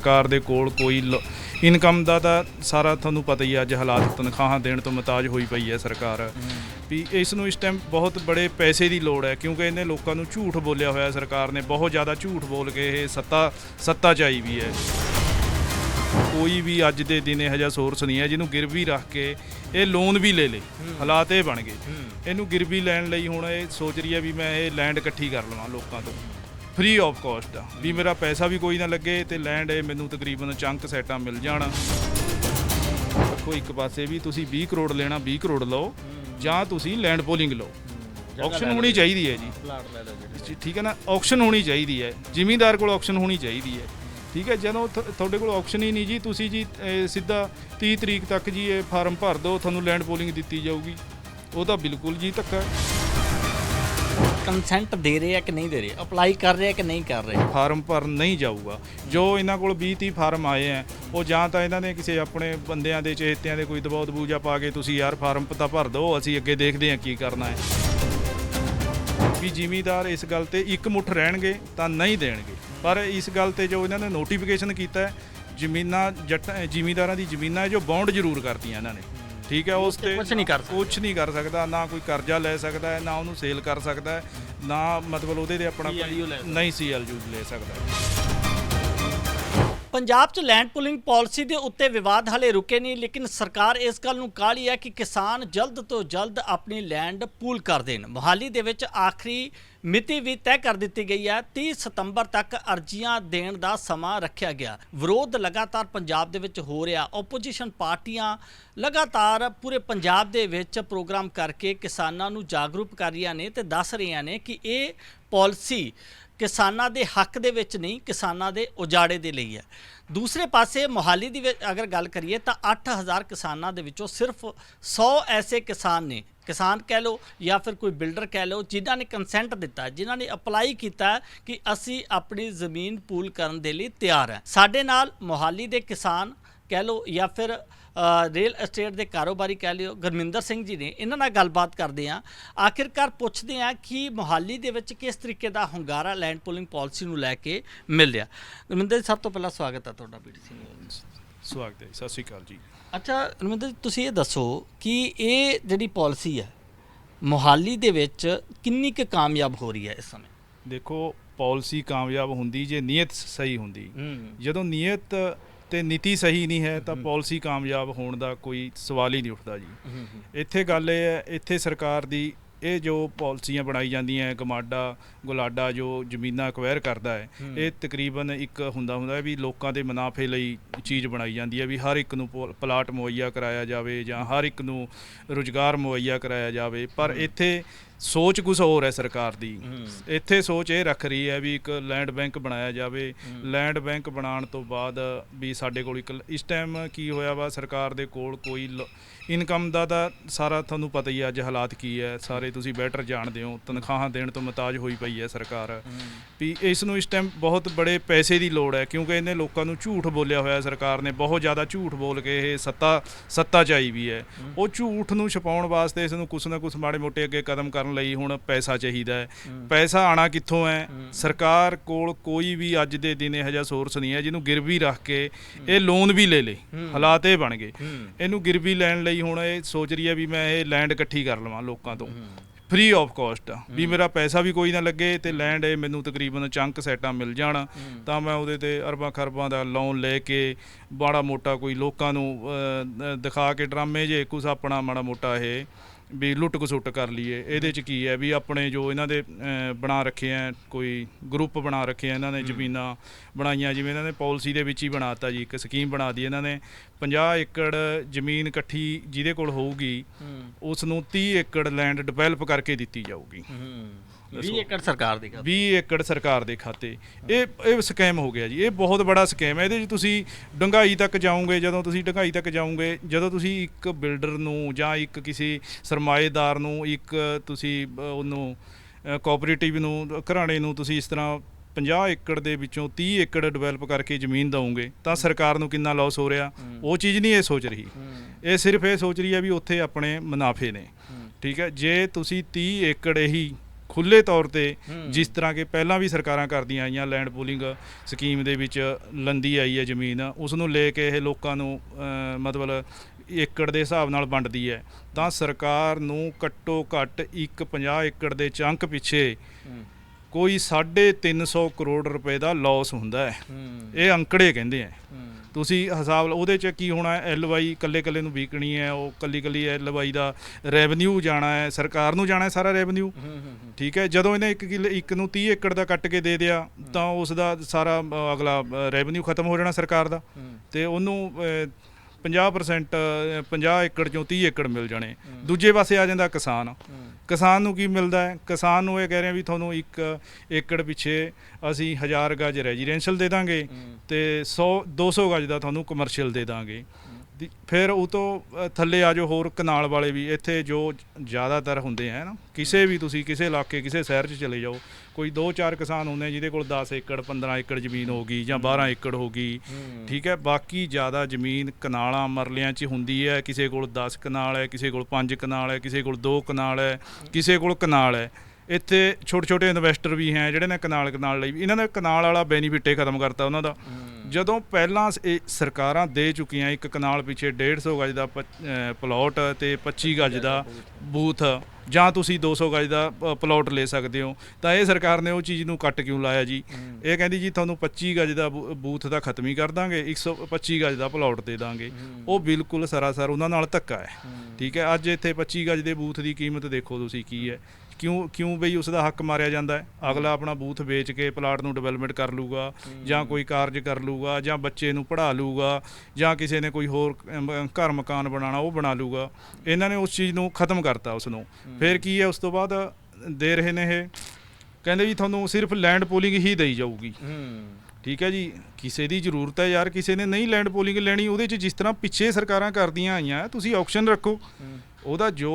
ਸਰਕਾਰ ਦੇ ਕੋਲ ਕੋਈ ਇਨਕਮ ਦਾ ਤਾਂ ਸਾਰਾ ਤੁਹਾਨੂੰ ਪਤਾ ਹੀ ਹੈ ਅੱਜ ਹਾਲਾਤ ਤਨਖਾਹਾਂ ਦੇਣ ਤੋਂ ਮਤਾਜ ਹੋਈ ਪਈ ਹੈ ਸਰਕਾਰ। ਵੀ ਇਸ ਨੂੰ ਇਸ ਟਾਈਮ ਬਹੁਤ ਬੜੇ ਪੈਸੇ ਦੀ ਲੋੜ ਹੈ ਕਿਉਂਕਿ ਇਹਨੇ ਲੋਕਾਂ ਨੂੰ ਝੂਠ ਬੋਲਿਆ ਹੋਇਆ ਸਰਕਾਰ ਨੇ ਬਹੁਤ ਜ਼ਿਆਦਾ ਝੂਠ ਬੋਲ ਕੇ ਇਹ ਸੱਤਾ ਸੱਤਾ ਚ ਆਈ ਵੀ ਹੈ। ਕੋਈ ਵੀ ਅੱਜ ਦੇ ਦਿਨ ਇਹੋ ਜਿਹਾ ਸੋਰਸ ਨਹੀਂ ਹੈ ਜਿਹਨੂੰ ਗਿਰਵੀ ਰੱਖ ਕੇ ਇਹ ਲੋਨ ਵੀ ਲੈ ਲੇ। ਹਾਲਾਤ ਇਹ ਬਣ ਗਏ। ਇਹਨੂੰ ਗਿਰਵੀ ਲੈਣ ਲਈ ਹੁਣ ਇਹ ਸੋਚ ਰਹੀ ਹੈ ਵੀ ਮੈਂ ਇਹ ਲੈਂਡ ਇਕੱਠੀ ਕਰ ਲਵਾਂ ਲੋਕਾਂ ਤੋਂ। ਫ੍ਰੀ ਆਫ ਕਾਸਟ ਆ ਵੀ ਮੇਰਾ ਪੈਸਾ ਵੀ ਕੋਈ ਨਾ ਲੱਗੇ ਤੇ ਲੈਂਡ ਇਹ ਮੈਨੂੰ ਤਕਰੀਬਨ ਚੰਕ ਸੈਟਾਂ ਮਿਲ ਜਾਣ। ਦੇਖੋ ਇੱਕ ਪਾਸੇ ਵੀ ਤੁਸੀਂ 20 ਕਰੋੜ ਲੈਣਾ 20 ਕਰੋੜ ਲਓ ਜਾਂ ਤੁਸੀਂ ਲੈਂਡ ਪੋਲਿੰਗ ਲਓ। ਆਕਸ਼ਨ ਹੋਣੀ ਚਾਹੀਦੀ ਹੈ ਜੀ। ਠੀਕ ਹੈ ਨਾ? ਆਕਸ਼ਨ ਹੋਣੀ ਚਾਹੀਦੀ ਹੈ। ਜ਼ਿਮੀਂਦਾਰ ਕੋਲ ਆਕਸ਼ਨ ਹੋਣੀ ਚਾਹੀਦੀ ਹੈ। ਠੀਕ ਹੈ ਜਦੋਂ ਤੁਹਾਡੇ ਕੋਲ ਆਕਸ਼ਨ ਹੀ ਨਹੀਂ ਜੀ ਤੁਸੀਂ ਜੀ ਸਿੱਧਾ 30 ਤਰੀਕ ਤੱਕ ਜੀ ਇਹ ਫਾਰਮ ਭਰ ਦਿਓ ਤੁਹਾਨੂੰ ਲੈਂਡ ਪੋਲਿੰਗ ਦਿੱਤੀ ਜਾਊਗੀ। ਉਹ ਤਾਂ ਬਿਲਕੁਲ ਜੀ ਧੱਕਾ ਕੰਸੈਂਟ ਦੇ ਰਹੇ ਆ ਕਿ ਨਹੀਂ ਦੇ ਰਹੇ? ਅਪਲਾਈ ਕਰ ਰਹੇ ਆ ਕਿ ਨਹੀਂ ਕਰ ਰਹੇ? ਫਾਰਮ ਭਰਨ ਨਹੀਂ ਜਾਊਗਾ। ਜੋ ਇਹਨਾਂ ਕੋਲ 20 30 ਫਾਰਮ ਆਏ ਆ, ਉਹ ਜਾਂ ਤਾਂ ਇਹਨਾਂ ਨੇ ਕਿਸੇ ਆਪਣੇ ਬੰਦਿਆਂ ਦੇ ਚੇਤਿਆਂ ਦੇ ਕੋਈ ਦਬਾਅ ਦਬੂਜਾ ਪਾ ਕੇ ਤੁਸੀਂ ਯਾਰ ਫਾਰਮ ਤਾਂ ਭਰ ਦਿਓ, ਅਸੀਂ ਅੱਗੇ ਦੇਖਦੇ ਹਾਂ ਕੀ ਕਰਨਾ ਹੈ। ਵੀ ਜ਼ਿਮੀਦਾਰ ਇਸ ਗੱਲ ਤੇ ਇੱਕ ਮੁੱਠ ਰਹਿਣਗੇ ਤਾਂ ਨਹੀਂ ਦੇਣਗੇ। ਪਰ ਇਸ ਗੱਲ ਤੇ ਜੋ ਇਹਨਾਂ ਨੇ ਨੋਟੀਫਿਕੇਸ਼ਨ ਕੀਤਾ ਹੈ, ਜ਼ਮੀਨਾਂ ਜੱਟ ਜ਼ਿਮੀਦਾਰਾਂ ਦੀ ਜ਼ਮੀਨਾਂ ਹੈ ਜੋ ਬੌਂਡ ਜ਼ਰੂਰ ਕਰਤੀਆਂ ਇਹਨਾਂ ਨੇ। ਠੀਕ ਹੈ ਉਸ ਤੇ ਕੁਛ ਨਹੀਂ ਕਰ। ਕੁਛ ਨਹੀਂ ਕਰ ਸਕਦਾ ਨਾ ਕੋਈ ਕਰਜ਼ਾ ਲੈ ਸਕਦਾ ਹੈ ਨਾ ਉਹਨੂੰ ਸੇਲ ਕਰ ਸਕਦਾ ਹੈ ਨਾ ਮਤਲਬ ਉਹਦੇ ਤੇ ਆਪਣਾ ਸਕਦਾ। ਨਹੀਂ ਸੀਐਲਯੂ ਲੈ ਸਕਦਾ। ਪੰਜਾਬ 'ਚ ਲੈਂਡ ਪੁਲਿੰਗ ਪਾਲਿਸੀ ਦੇ ਉੱਤੇ ਵਿਵਾਦ ਹਲੇ ਰੁਕੇ ਨਹੀਂ, ਲੇਕਿਨ ਸਰਕਾਰ ਇਸ ਗੱਲ ਨੂੰ ਕਾਹਲੀ ਹੈ ਕਿ ਕਿਸਾਨ ਜਲਦ ਤੋਂ ਜਲਦ ਆਪਣੀ ਲੈਂਡ ਪੂਲ ਕਰ ਦੇਣ। ਮੋਹਾਲੀ ਦੇ ਵਿੱਚ ਆਖਰੀ ਮਿਤੀ ਵੀ ਤੈਅ ਕਰ ਦਿੱਤੀ ਗਈ ਹੈ। 30 ਸਤੰਬਰ ਤੱਕ ਅਰਜ਼ੀਆਂ ਦੇਣ ਦਾ ਸਮਾਂ ਰੱਖਿਆ ਗਿਆ। ਵਿਰੋਧ ਲਗਾਤਾਰ ਪੰਜਾਬ ਦੇ ਵਿੱਚ ਹੋ ਰਿਹਾ। ਆਪੋਜੀਸ਼ਨ ਪਾਰਟੀਆਂ ਲਗਾਤਾਰ ਪੂਰੇ ਪੰਜਾਬ ਦੇ ਵਿੱਚ ਪ੍ਰੋਗਰਾਮ ਕਰਕੇ ਕਿਸਾਨਾਂ ਨੂੰ ਜਾਗਰੂਕ ਕਰ ਰਹੀਆਂ ਨੇ ਤੇ ਦੱਸ ਰਹੀਆਂ ਨੇ ਕਿ ਇਹ ਪਾਲਿਸੀ ਕਿਸਾਨਾਂ ਦੇ ਹੱਕ ਦੇ ਵਿੱਚ ਨਹੀਂ, ਕਿਸਾਨਾਂ ਦੇ ਉਜਾੜੇ ਦੇ ਲਈ ਹੈ। ਦੂਸਰੇ ਪਾਸੇ ਮੋਹਾਲੀ ਦੀ ਵਿੱਚ ਅਗਰ ਗੱਲ ਕਰੀਏ ਤਾਂ 8000 ਕਿਸਾਨਾਂ ਦੇ ਵਿੱਚੋਂ ਸਿਰਫ 100 ਐਸੇ ਕਿਸਾਨ ਨੇ, ਕਿਸਾਨ ਕਹਿ ਲਓ ਜਾਂ ਫਿਰ ਕੋਈ ਬਿਲਡਰ ਕਹਿ ਲਓ, ਜਿਨ੍ਹਾਂ ਨੇ ਕੰਸੈਂਟ ਦਿੱਤਾ ਜਿਨ੍ਹਾਂ ਨੇ ਅਪਲਾਈ ਕੀਤਾ ਕਿ ਅਸੀਂ ਆਪਣੀ ਜ਼ਮੀਨ ਪੂਲ ਕਰਨ ਦੇ ਲਈ ਤਿਆਰ ਹੈ। ਸਾਡੇ ਨਾਲ ਮੋਹਾਲੀ ਦੇ ਕਿਸਾਨ ਕਹਿ ਲਓ ਜਾਂ ਫਿਰ ਰੀਅਲ ਐਸਟੇਟ ਦੇ ਕਾਰੋਬਾਰੀ ਕਹਿ ਲਿਓ ਗੁਰਮਿੰਦਰ ਸਿੰਘ ਜੀ ਨੇ ਇਹਨਾਂ ਨਾਲ ਗੱਲਬਾਤ ਕਰਦੇ ਆ ਆਖਿਰਕਾਰ ਪੁੱਛਦੇ ਆ ਕਿ ਮੁਹਾਲੀ ਦੇ ਵਿੱਚ ਕਿਸ ਤਰੀਕੇ ਦਾ ਹੁੰਗਾਰਾ ਲੈਂਡ ਪੂਲਿੰਗ ਪਾਲਿਸੀ ਨੂੰ ਲੈ ਕੇ ਮਿਲ ਰਿਹਾ। ਗੁਰਮਿੰਦਰ ਜੀ ਸਭ ਤੋਂ ਪਹਿਲਾਂ ਸਵਾਗਤ ਹੈ ਤੁਹਾਡਾ ਬੀਟੀਸੀ ਸਵਾਗਤ ਹੈ ਸਤਿ ਸ਼੍ਰੀ ਅਕਾਲ ਜੀ। ਅੱਛਾ ਗੁਰਮਿੰਦਰ ਜੀ ਤੁਸੀਂ ਇਹ ਦੱਸੋ ਕਿ ਇਹ ਜਿਹੜੀ ਪਾਲਿਸੀ ਹੈ ਮੁਹਾਲੀ ਦੇ ਵਿੱਚ ਕਿੰਨੀ ਕੁ ਕਾਮਯਾਬ ਹੋ ਰਹੀ ਹੈ ਇਸ ਸਮੇਂ? ਦੇਖੋ ਪਾਲਿਸੀ ਕਾਮਯਾਬ ਹੁੰਦੀ ਜੇ ਨੀਅਤ ਸਹੀ ਹੁੰਦੀ। ਜਦੋਂ ਨੀਅਤ ਤੇ ਨੀਤੀ ਸਹੀ ਨਹੀਂ ਹੈ ਤਾਂ ਪਾਲਿਸੀ ਕਾਮਯਾਬ ਹੋਣ ਦਾ ਕੋਈ ਸਵਾਲ ਹੀ ਨਹੀਂ ਉੱਠਦਾ ਜੀ। ਇੱਥੇ ਗੱਲ ਇਹ ਹੈ ਇੱਥੇ ਸਰਕਾਰ ਦੀ ਇਹ ਜੋ ਪਾਲਿਸੀਆਂ ਬਣਾਈ ਜਾਂਦੀਆਂ ਗਮਾਡਾ ਗੁਲਾਡਾ ਜੋ ਜ਼ਮੀਨਾਂ ਅਕਵਾਇਰ ਕਰਦਾ ਹੈ ਇਹ ਤਕਰੀਬਨ ਇੱਕ ਹੁੰਦਾ ਹੁੰਦਾ ਹੈ ਵੀ ਲੋਕਾਂ ਦੇ ਮੁਨਾਫੇ ਲਈ ਚੀਜ਼ ਬਣਾਈ ਜਾਂਦੀ ਹੈ ਵੀ ਹਰ ਇੱਕ ਨੂੰ ਪਲਾਟ ਮੁਹੱਈਆ ਕਰਾਇਆ ਜਾਵੇ ਜਾਂ ਹਰ ਇੱਕ ਨੂੰ ਰੁਜ਼ਗਾਰ ਮੁਹੱਈਆ ਕਰਾਇਆ ਜਾਵੇ। ਪਰ ਇੱਥੇ ਸੋਚ ਕੁਝ ਹੋਰ ਹੈ ਸਰਕਾਰ ਦੀ। ਇੱਥੇ ਸੋਚ ਇਹ ਰੱਖ ਰਹੀ ਹੈ ਵੀ ਇੱਕ ਲੈਂਡ ਬੈਂਕ ਬਣਾਇਆ ਜਾਵੇ। ਲੈਂਡ ਬੈਂਕ ਬਣਾਉਣ ਤੋਂ ਬਾਅਦ ਵੀ ਸਾਡੇ ਕੋਲ ਇੱਕ ਇਸ ਟਾਈਮ ਕੀ ਹੋਇਆ ਵਾ ਸਰਕਾਰ ਦੇ ਕੋਲ ਕੋਈ ਇਨਕਮ ਦਾ ਤਾਂ ਸਾਰਾ ਤੁਹਾਨੂੰ ਪਤਾ ਹੀ ਹੈ ਅੱਜ ਹਾਲਾਤ ਕੀ ਹੈ। ਸਾਰੇ ਤੁਸੀਂ ਬੈਟਰ ਜਾਣਦੇ ਹੋ ਤਨਖਾਹਾਂ ਦੇਣ ਤੋਂ ਮਤਾਜ ਹੋਈ ਪਈ ਹੈ ਸਰਕਾਰ। ਵੀ ਇਸ ਨੂੰ ਇਸ ਟਾਈਮ ਬਹੁਤ ਬੜੇ ਪੈਸੇ ਦੀ ਲੋੜ ਹੈ ਕਿਉਂਕਿ ਇਹਨੇ ਲੋਕਾਂ ਨੂੰ ਝੂਠ ਬੋਲਿਆ ਹੋਇਆ ਸਰਕਾਰ ਨੇ ਬਹੁਤ ਜ਼ਿਆਦਾ ਝੂਠ ਬੋਲ ਕੇ ਇਹ ਸੱਤਾ ਸੱਤਾ ਚ ਆਈ ਵੀ ਹੈ। ਉਹ ਝੂਠ ਨੂੰ ਛਪਾਉਣ ਵਾਸਤੇ ਇਸ ਨੂੰ ਕੁਛ ਨਾ ਕੁਛ ਮਾੜੇ ਮੋਟੇ ਅੱਗੇ ਕਦਮ ਕਰਨ ਲਈ ਹੁਣ ਪੈਸਾ ਚਾਹੀਦਾ ਹੈ। ਪੈਸਾ ਆਣਾ ਕਿੱਥੋਂ ਹੈ? ਸਰਕਾਰ ਕੋਲ ਕੋਈ ਵੀ ਅੱਜ ਦੇ ਦਿਨ ਇਹੋ ਜਿਹਾ ਸੋਰਸ ਨਹੀਂ ਹੈ ਜਿਹਨੂੰ ਗਿਰਵੀ ਰੱਖ ਕੇ ਇਹ ਲੋਨ ਵੀ ਲੈ ਲੇ। ਹਾਲਾਤ ਇਹ ਬਣ ਗਏ। ਇਹਨੂੰ ਗਿਰਵੀ ਲੈਣ ਲਈ ਹੁਣ ਇਹ ਸੋਚ ਰਹੀ ਹੈ ਵੀ ਮੈਂ ਇਹ ਲੈਂਡ ਇਕੱਠੀ ਕਰ ਲਵਾਂ ਲੋਕਾਂ ਤੋਂ। ਫ੍ਰੀ ਆਫ ਕਾਸਟ ਆ। ਵੀ ਮੇਰਾ ਪੈਸਾ ਵੀ ਕੋਈ ਨਾ ਲੱਗੇ ਤੇ ਲੈਂਡ ਇਹ ਮੈਨੂੰ ਤਕਰੀਬਨ ਚੰਕ ਸੈਟਾਂ ਮਿਲ ਜਾਣ। ਤਾਂ ਮੈਂ ਉਹਦੇ ਤੇ ਅਰਬਾਂ ਖਰਬਾਂ ਦਾ ਲੋਨ ਲੈ ਕੇ ਬਾੜਾ ਮੋਟਾ ਕੋਈ ਲੋਕਾਂ ਨੂੰ ਦਿਖਾ ਕੇ ਡਰਾਮੇ ਜੇ ਕੁਛ ਆਪਣਾ ਮਾੜਾ ਮੋਟਾ ਇਹ। ਵੀ ਲੁੱਟ ਕਸੁੱਟ ਕਰ ਲਈਏ। ਇਹਦੇ ਚ ਕੀ ਹੈ ਵੀ ਆਪਣੇ ਜੋ ਇਹਨਾਂ ਦੇ ਬਣਾ ਰੱਖੇ ਆ ਕੋਈ ਗਰੁੱਪ ਬਣਾ ਰੱਖੇ ਆ ਇਹਨਾਂ ਨੇ ਜ਼ਮੀਨਾਂ ਬਣਾਈਆਂ ਜਿਵੇਂ ਇਹਨਾਂ ਨੇ ਪਾਲਿਸੀ ਦੇ ਵਿੱਚ ਹੀ ਬਣਾਤਾ ਜੀ ਇੱਕ ਸਕੀਮ ਬਣਾ ਦੀ ਇਹਨਾਂ ਨੇ। 50 ਏਕੜ ਜ਼ਮੀਨ ਇਕੱਠੀ ਜਿਹਦੇ ਕੋਲ ਹੋਊਗੀ ਉਸ ਨੂੰ 30 ਏਕੜ ਲੈਂਡ ਡਿਵੈਲਪ ਕਰਕੇ ਦਿੱਤੀ ਜਾਊਗੀ। 20 ਏਕੜ ਸਰਕਾਰ ਦੀ ਗੱਲ 20 ਏਕੜ ਸਰਕਾਰ ਦੇ ਖਾਤੇ। ਇਹ ਇਹ ਸਕੈਮ ਹੋ ਗਿਆ ਜੀ। ਇਹ ਬਹੁਤ ਬੜਾ ਸਕੈਮ ਹੈ। ਇਹਦੇ 'ਚ ਤੁਸੀਂ ਡੰਗਾਈ ਤੱਕ ਜਾਓਗੇ ਜਦੋਂ ਤੁਸੀਂ ਡੰਗਾਈ ਤੱਕ ਜਾਓਗੇ ਜਦੋਂ ਤੁਸੀਂ ਇੱਕ ਬਿਲਡਰ ਨੂੰ ਜਾਂ ਇੱਕ ਕਿਸੇ ਸਰਮਾਏਦਾਰ ਨੂੰ ਇੱਕ ਤੁਸੀਂ ਉਹਨੂੰ ਕੋਆਪਰੇਟਿਵ ਨੂੰ ਘਰਾਣੇ ਨੂੰ ਤੁਸੀਂ ਇਸ ਤਰ੍ਹਾਂ 50 ਏਕੜ ਦੇ ਵਿੱਚੋਂ 30 ਏਕੜ ਡਿਵੈਲਪ ਕਰਕੇ ਜ਼ਮੀਨ ਦਵੋਗੇ ਤਾਂ ਸਰਕਾਰ ਨੂੰ ਕਿੰਨਾ ਲਾਸ ਹੋ ਰਿਹਾ? ਉਹ ਚੀਜ਼ ਨਹੀਂ ਇਹ ਸੋਚ ਰਹੀ। ਇਹ ਸਿਰਫ ਇਹ ਸੋਚ ਰਹੀ ਹੈ ਵੀ ਉੱਥੇ ਆਪਣੇ ਮੁਨਾਫੇ ਨੇ। ਠੀਕ ਹੈ? ਜੇ ਤੁਸੀਂ 30 ਏਕੜ ਇਹੀ ਖੁੱਲੇ ਤੌਰ ਤੇ। ਜਿਸ ਤਰ੍ਹਾਂ ਕਿ ਪਹਿਲਾਂ ਵੀ ਸਰਕਾਰਾਂ ਕਰਦੀਆਂ ਆਈਆਂ ਲੈਂਡ ਪੂਲਿੰਗ ਸਕੀਮ ਦੇ ਵਿੱਚ ਲੰਦੀ ਆਈ ਹੈ ਜ਼ਮੀਨ ਉਸ ਨੂੰ ਲੈ ਕੇ ਇਹ ਲੋਕਾਂ ਨੂੰ ਮਤਲਬ ਏਕੜ ਦੇ ਹਿਸਾਬ ਨਾਲ ਵੰਡਦੀ ਹੈ ਤਾਂ ਸਰਕਾਰ ਨੂੰ ਘੱਟੋ ਘੱਟ ਇੱਕ 50 ਏਕੜ ਦੇ ਚੰਕ ਪਿੱਛੇ ਕੋਈ 350 ਕਰੋੜ ਰੁਪਏ ਦਾ ਲਾਸ ਹੁੰਦਾ ਹੈ। ਇਹ ਅੰਕੜੇ ਕਹਿੰਦੇ ਆ। ਤੁਸੀਂ ਹਿਸਾਬ ਉਹਦੇ ਚ ਕੀ ਹੋਣਾ ਹੈ? ਐਲਵਾਈ ਕੱਲੇ ਕੱਲੇ ਨੂੰ ਵਿਕਣੀ ਹੈ ਉਹ ਕੱਲੀ ਕੱਲੀ ਐਲਵਾਈ ਦਾ ਰੈਵਨਿਊ ਜਾਣਾ ਹੈ ਸਰਕਾਰ ਨੂੰ ਜਾਣਾ ਹੈ ਸਾਰਾ ਰੈਵਨਿਊ ਠੀਕ ਹੈ ਜਦੋਂ ਇਹਨੇ ਇੱਕ ਕਿੱਲੇ ਇੱਕ ਨੂੰ 30 ਏਕੜ ਦਾ ਕੱਟ ਕੇ ਦੇ ਦਿਆ ਤਾਂ ਉਸ ਦਾ ਸਾਰਾ ਅਗਲਾ ਰੈਵਨਿਊ ਖਤਮ ਹੋ ਜਾਣਾ ਸਰਕਾਰ ਦਾ। ਤੇ ਉਹਨੂੰ 50% ਅ, 50 ਏਕੜ ਚੋਂ 30 ਏਕੜ ਮਿਲ ਜਾਣੇ। ਦੂਜੇ ਪਾਸੇ ਆ ਜਾਂਦਾ ਕਿਸਾਨ। ਕਿਸਾਨ ਨੂੰ ਕੀ ਮਿਲਦਾ ਹੈ? ਕਿਸਾਨ ਨੂੰ ਇਹ ਕਹਿ ਰਹੇ ਆ ਵੀ ਤੁਹਾਨੂੰ ਇੱਕ ਏਕੜ ਪਿੱਛੇ ਅਸੀਂ 1000 ਗਜ ਰੈਜ਼ੀਡੈਂਸ਼ੀਅਲ ਦੇ ਦਾਂਗੇ ਤੇ 100 200 ਗਜ ਦਾ ਤੁਹਾਨੂੰ ਕਮਰਸ਼ੀਅਲ ਦੇ ਦਾਂਗੇ। ਫਿਰ ਉਹ ਤੋਂ ਥੱਲੇ ਆ ਜੋ ਹੋਰ ਕਨਾਲ ਵਾਲੇ ਵੀ। ਇੱਥੇ ਜੋ ਜ਼ਿਆਦਾਤਰ ਹੁੰਦੇ ਆ ਨਾ ਕਿਸੇ ਵੀ ਤੁਸੀਂ ਕਿਸੇ ਇਲਾਕੇ ਕਿਸੇ ਸ਼ਹਿਰ 'ਚ ਚਲੇ ਜਾਓ ਕੋਈ 2-4 ਕਿਸਾਨ ਹੁੰਦੇ ਆ ਜਿਹਦੇ ਕੋਲ 10 ਏਕੜ 15 ਏਕੜ ਜ਼ਮੀਨ ਹੋ ਗਈ ਜਾਂ 12 ਏਕੜ ਹੋ ਗਈ ਹੂੰ। ਠੀਕ ਹੈ ਬਾਕੀ ਜ਼ਿਆਦਾ ਜ਼ਮੀਨ ਕਨਾਲਾਂ ਮਰਲਿਆਂ 'ਚ ਹੁੰਦੀ ਹੈ ਕਿਸੇ ਕੋਲ 10 ਕਨਾਲ ਹੈ ਕਿਸੇ ਕੋਲ 5 ਕਨਾਲ ਹੈ ਕਿਸੇ ਕੋਲ 2 ਕਨਾਲ ਹੈ ਕਿਸੇ ਕੋਲ ਕਨਾਲ ਹੈ। ਇੱਥੇ ਛੋਟੇ ਛੋਟੇ ਇਨਵੈਸਟਰ ਵੀ ਹੈ ਜਿਹੜੇ ਨੇ ਕਨਾਲ ਕਨਾਲ ਲਈ ਇਹਨਾਂ ਨੇ ਕਨਾਲ ਵਾਲਾ ਬੈਨੀਫਿਟ ਹੀ ਖਤਮ ਕਰਤਾ ਉਹਨਾਂ ਦਾ। ਜਦੋਂ ਪਹਿਲਾਂ ਇਹ ਸਰਕਾਰਾਂ ਦੇ ਚੁੱਕੀਆਂ ਇੱਕ ਕਨਾਲ ਪਿੱਛੇ 150 ਗਜ ਦਾ ਪਲਾਟ ਤੇ 25 ਗਜ ਦਾ ਬੂਥ ਜਾਂ ਤੁਸੀਂ 200 ਗਜ ਦਾ ਪਲਾਟ ਲੈ ਸਕਦੇ ਹੋ ਤਾਂ ਇਹ ਸਰਕਾਰ ਨੇ ਉਹ ਚੀਜ਼ ਨੂੰ ਕੱਟ ਕਿਉਂ ਲਾਇਆ ਜੀ? ਇਹ ਕਹਿੰਦੀ ਜੀ ਤੁਹਾਨੂੰ 25 ਗਜ ਦਾ ਬੂਥ ਦਾ ਖਤਮ ਹੀ ਕਰ ਦਾਂਗੇ 125 ਗਜ ਦਾ ਪਲਾਟ ਦੇ ਦਾਂਗੇ। ਉਹ ਬਿਲਕੁਲ ਸਰਾਸਰ ਉਹਨਾਂ ਨਾਲ ਧੱਕਾ ਹੈ। ਠੀਕ ਹੈ ਅੱਜ ਇੱਥੇ 25 ਗਜ ਦੇ ਬੂਥ ਦੀ ਕੀਮਤ ਦੇਖੋ ਤੁਸੀਂ ਕੀ ਹੈ। ਕਿਉਂ ਕਿਉਂ ਬਈ ਉਸ ਦਾ ਹੱਕ ਮਾਰਿਆ ਜਾਂਦਾ ਹੈ? ਅਗਲਾ ਆਪਣਾ ਬੂਥ ਵੇਚ ਕੇ ਪਲਾਟ ਨੂੰ ਡਿਵੈਲਪਮੈਂਟ ਕਰ ਲੂਗਾ, ਜਾਂ ਕੋਈ ਕਾਰਜ ਕਰ ਲੂਗਾ, ਜਾਂ ਬੱਚੇ ਨੂੰ ਪੜ੍ਹਾ ਲੂਗਾ, ਜਾਂ ਕਿਸੇ ਨੇ ਕੋਈ ਹੋਰ ਘਰ ਮਕਾਨ ਬਣਾਉਣਾ, ਉਹ ਬਣਾ ਲੂਗਾ। ਇਹਨਾਂ ਨੇ ਉਸ ਚੀਜ਼ ਨੂੰ ਖਤਮ ਕਰਤਾ ਉਸ ਨੂੰ ਫਿਰ ਕੀ ਹੈ? ਉਸ ਤੋਂ ਬਾਅਦ ਦੇ ਰਹੇ ਨੇ ਇਹ। ਕਹਿੰਦੇ ਵੀ ਤੁਹਾਨੂੰ ਸਿਰਫ ਲੈਂਡ ਪੋਲਿੰਗ ਹੀ ਦੇਈ ਜਾਊਗੀ। ਠੀਕ ਹੈ ਜੀ? ਕਿਸੇ ਦੀ ਜ਼ਰੂਰਤ ਹੈ ਯਾਰ, ਕਿਸੇ ਨੇ ਨਹੀਂ ਲੈਂਡ ਪੋਲਿੰਗ ਲੈਣੀ, ਉਹਦੇ 'ਚ ਜਿਸ ਤਰ੍ਹਾਂ ਪਿੱਛੇ ਸਰਕਾਰਾਂ ਕਰਦੀਆਂ ਆਈਆਂ, ਤੁਸੀਂ ਆਕਸ਼ਨ ਰੱਖੋ। ਉਹਦਾ ਜੋ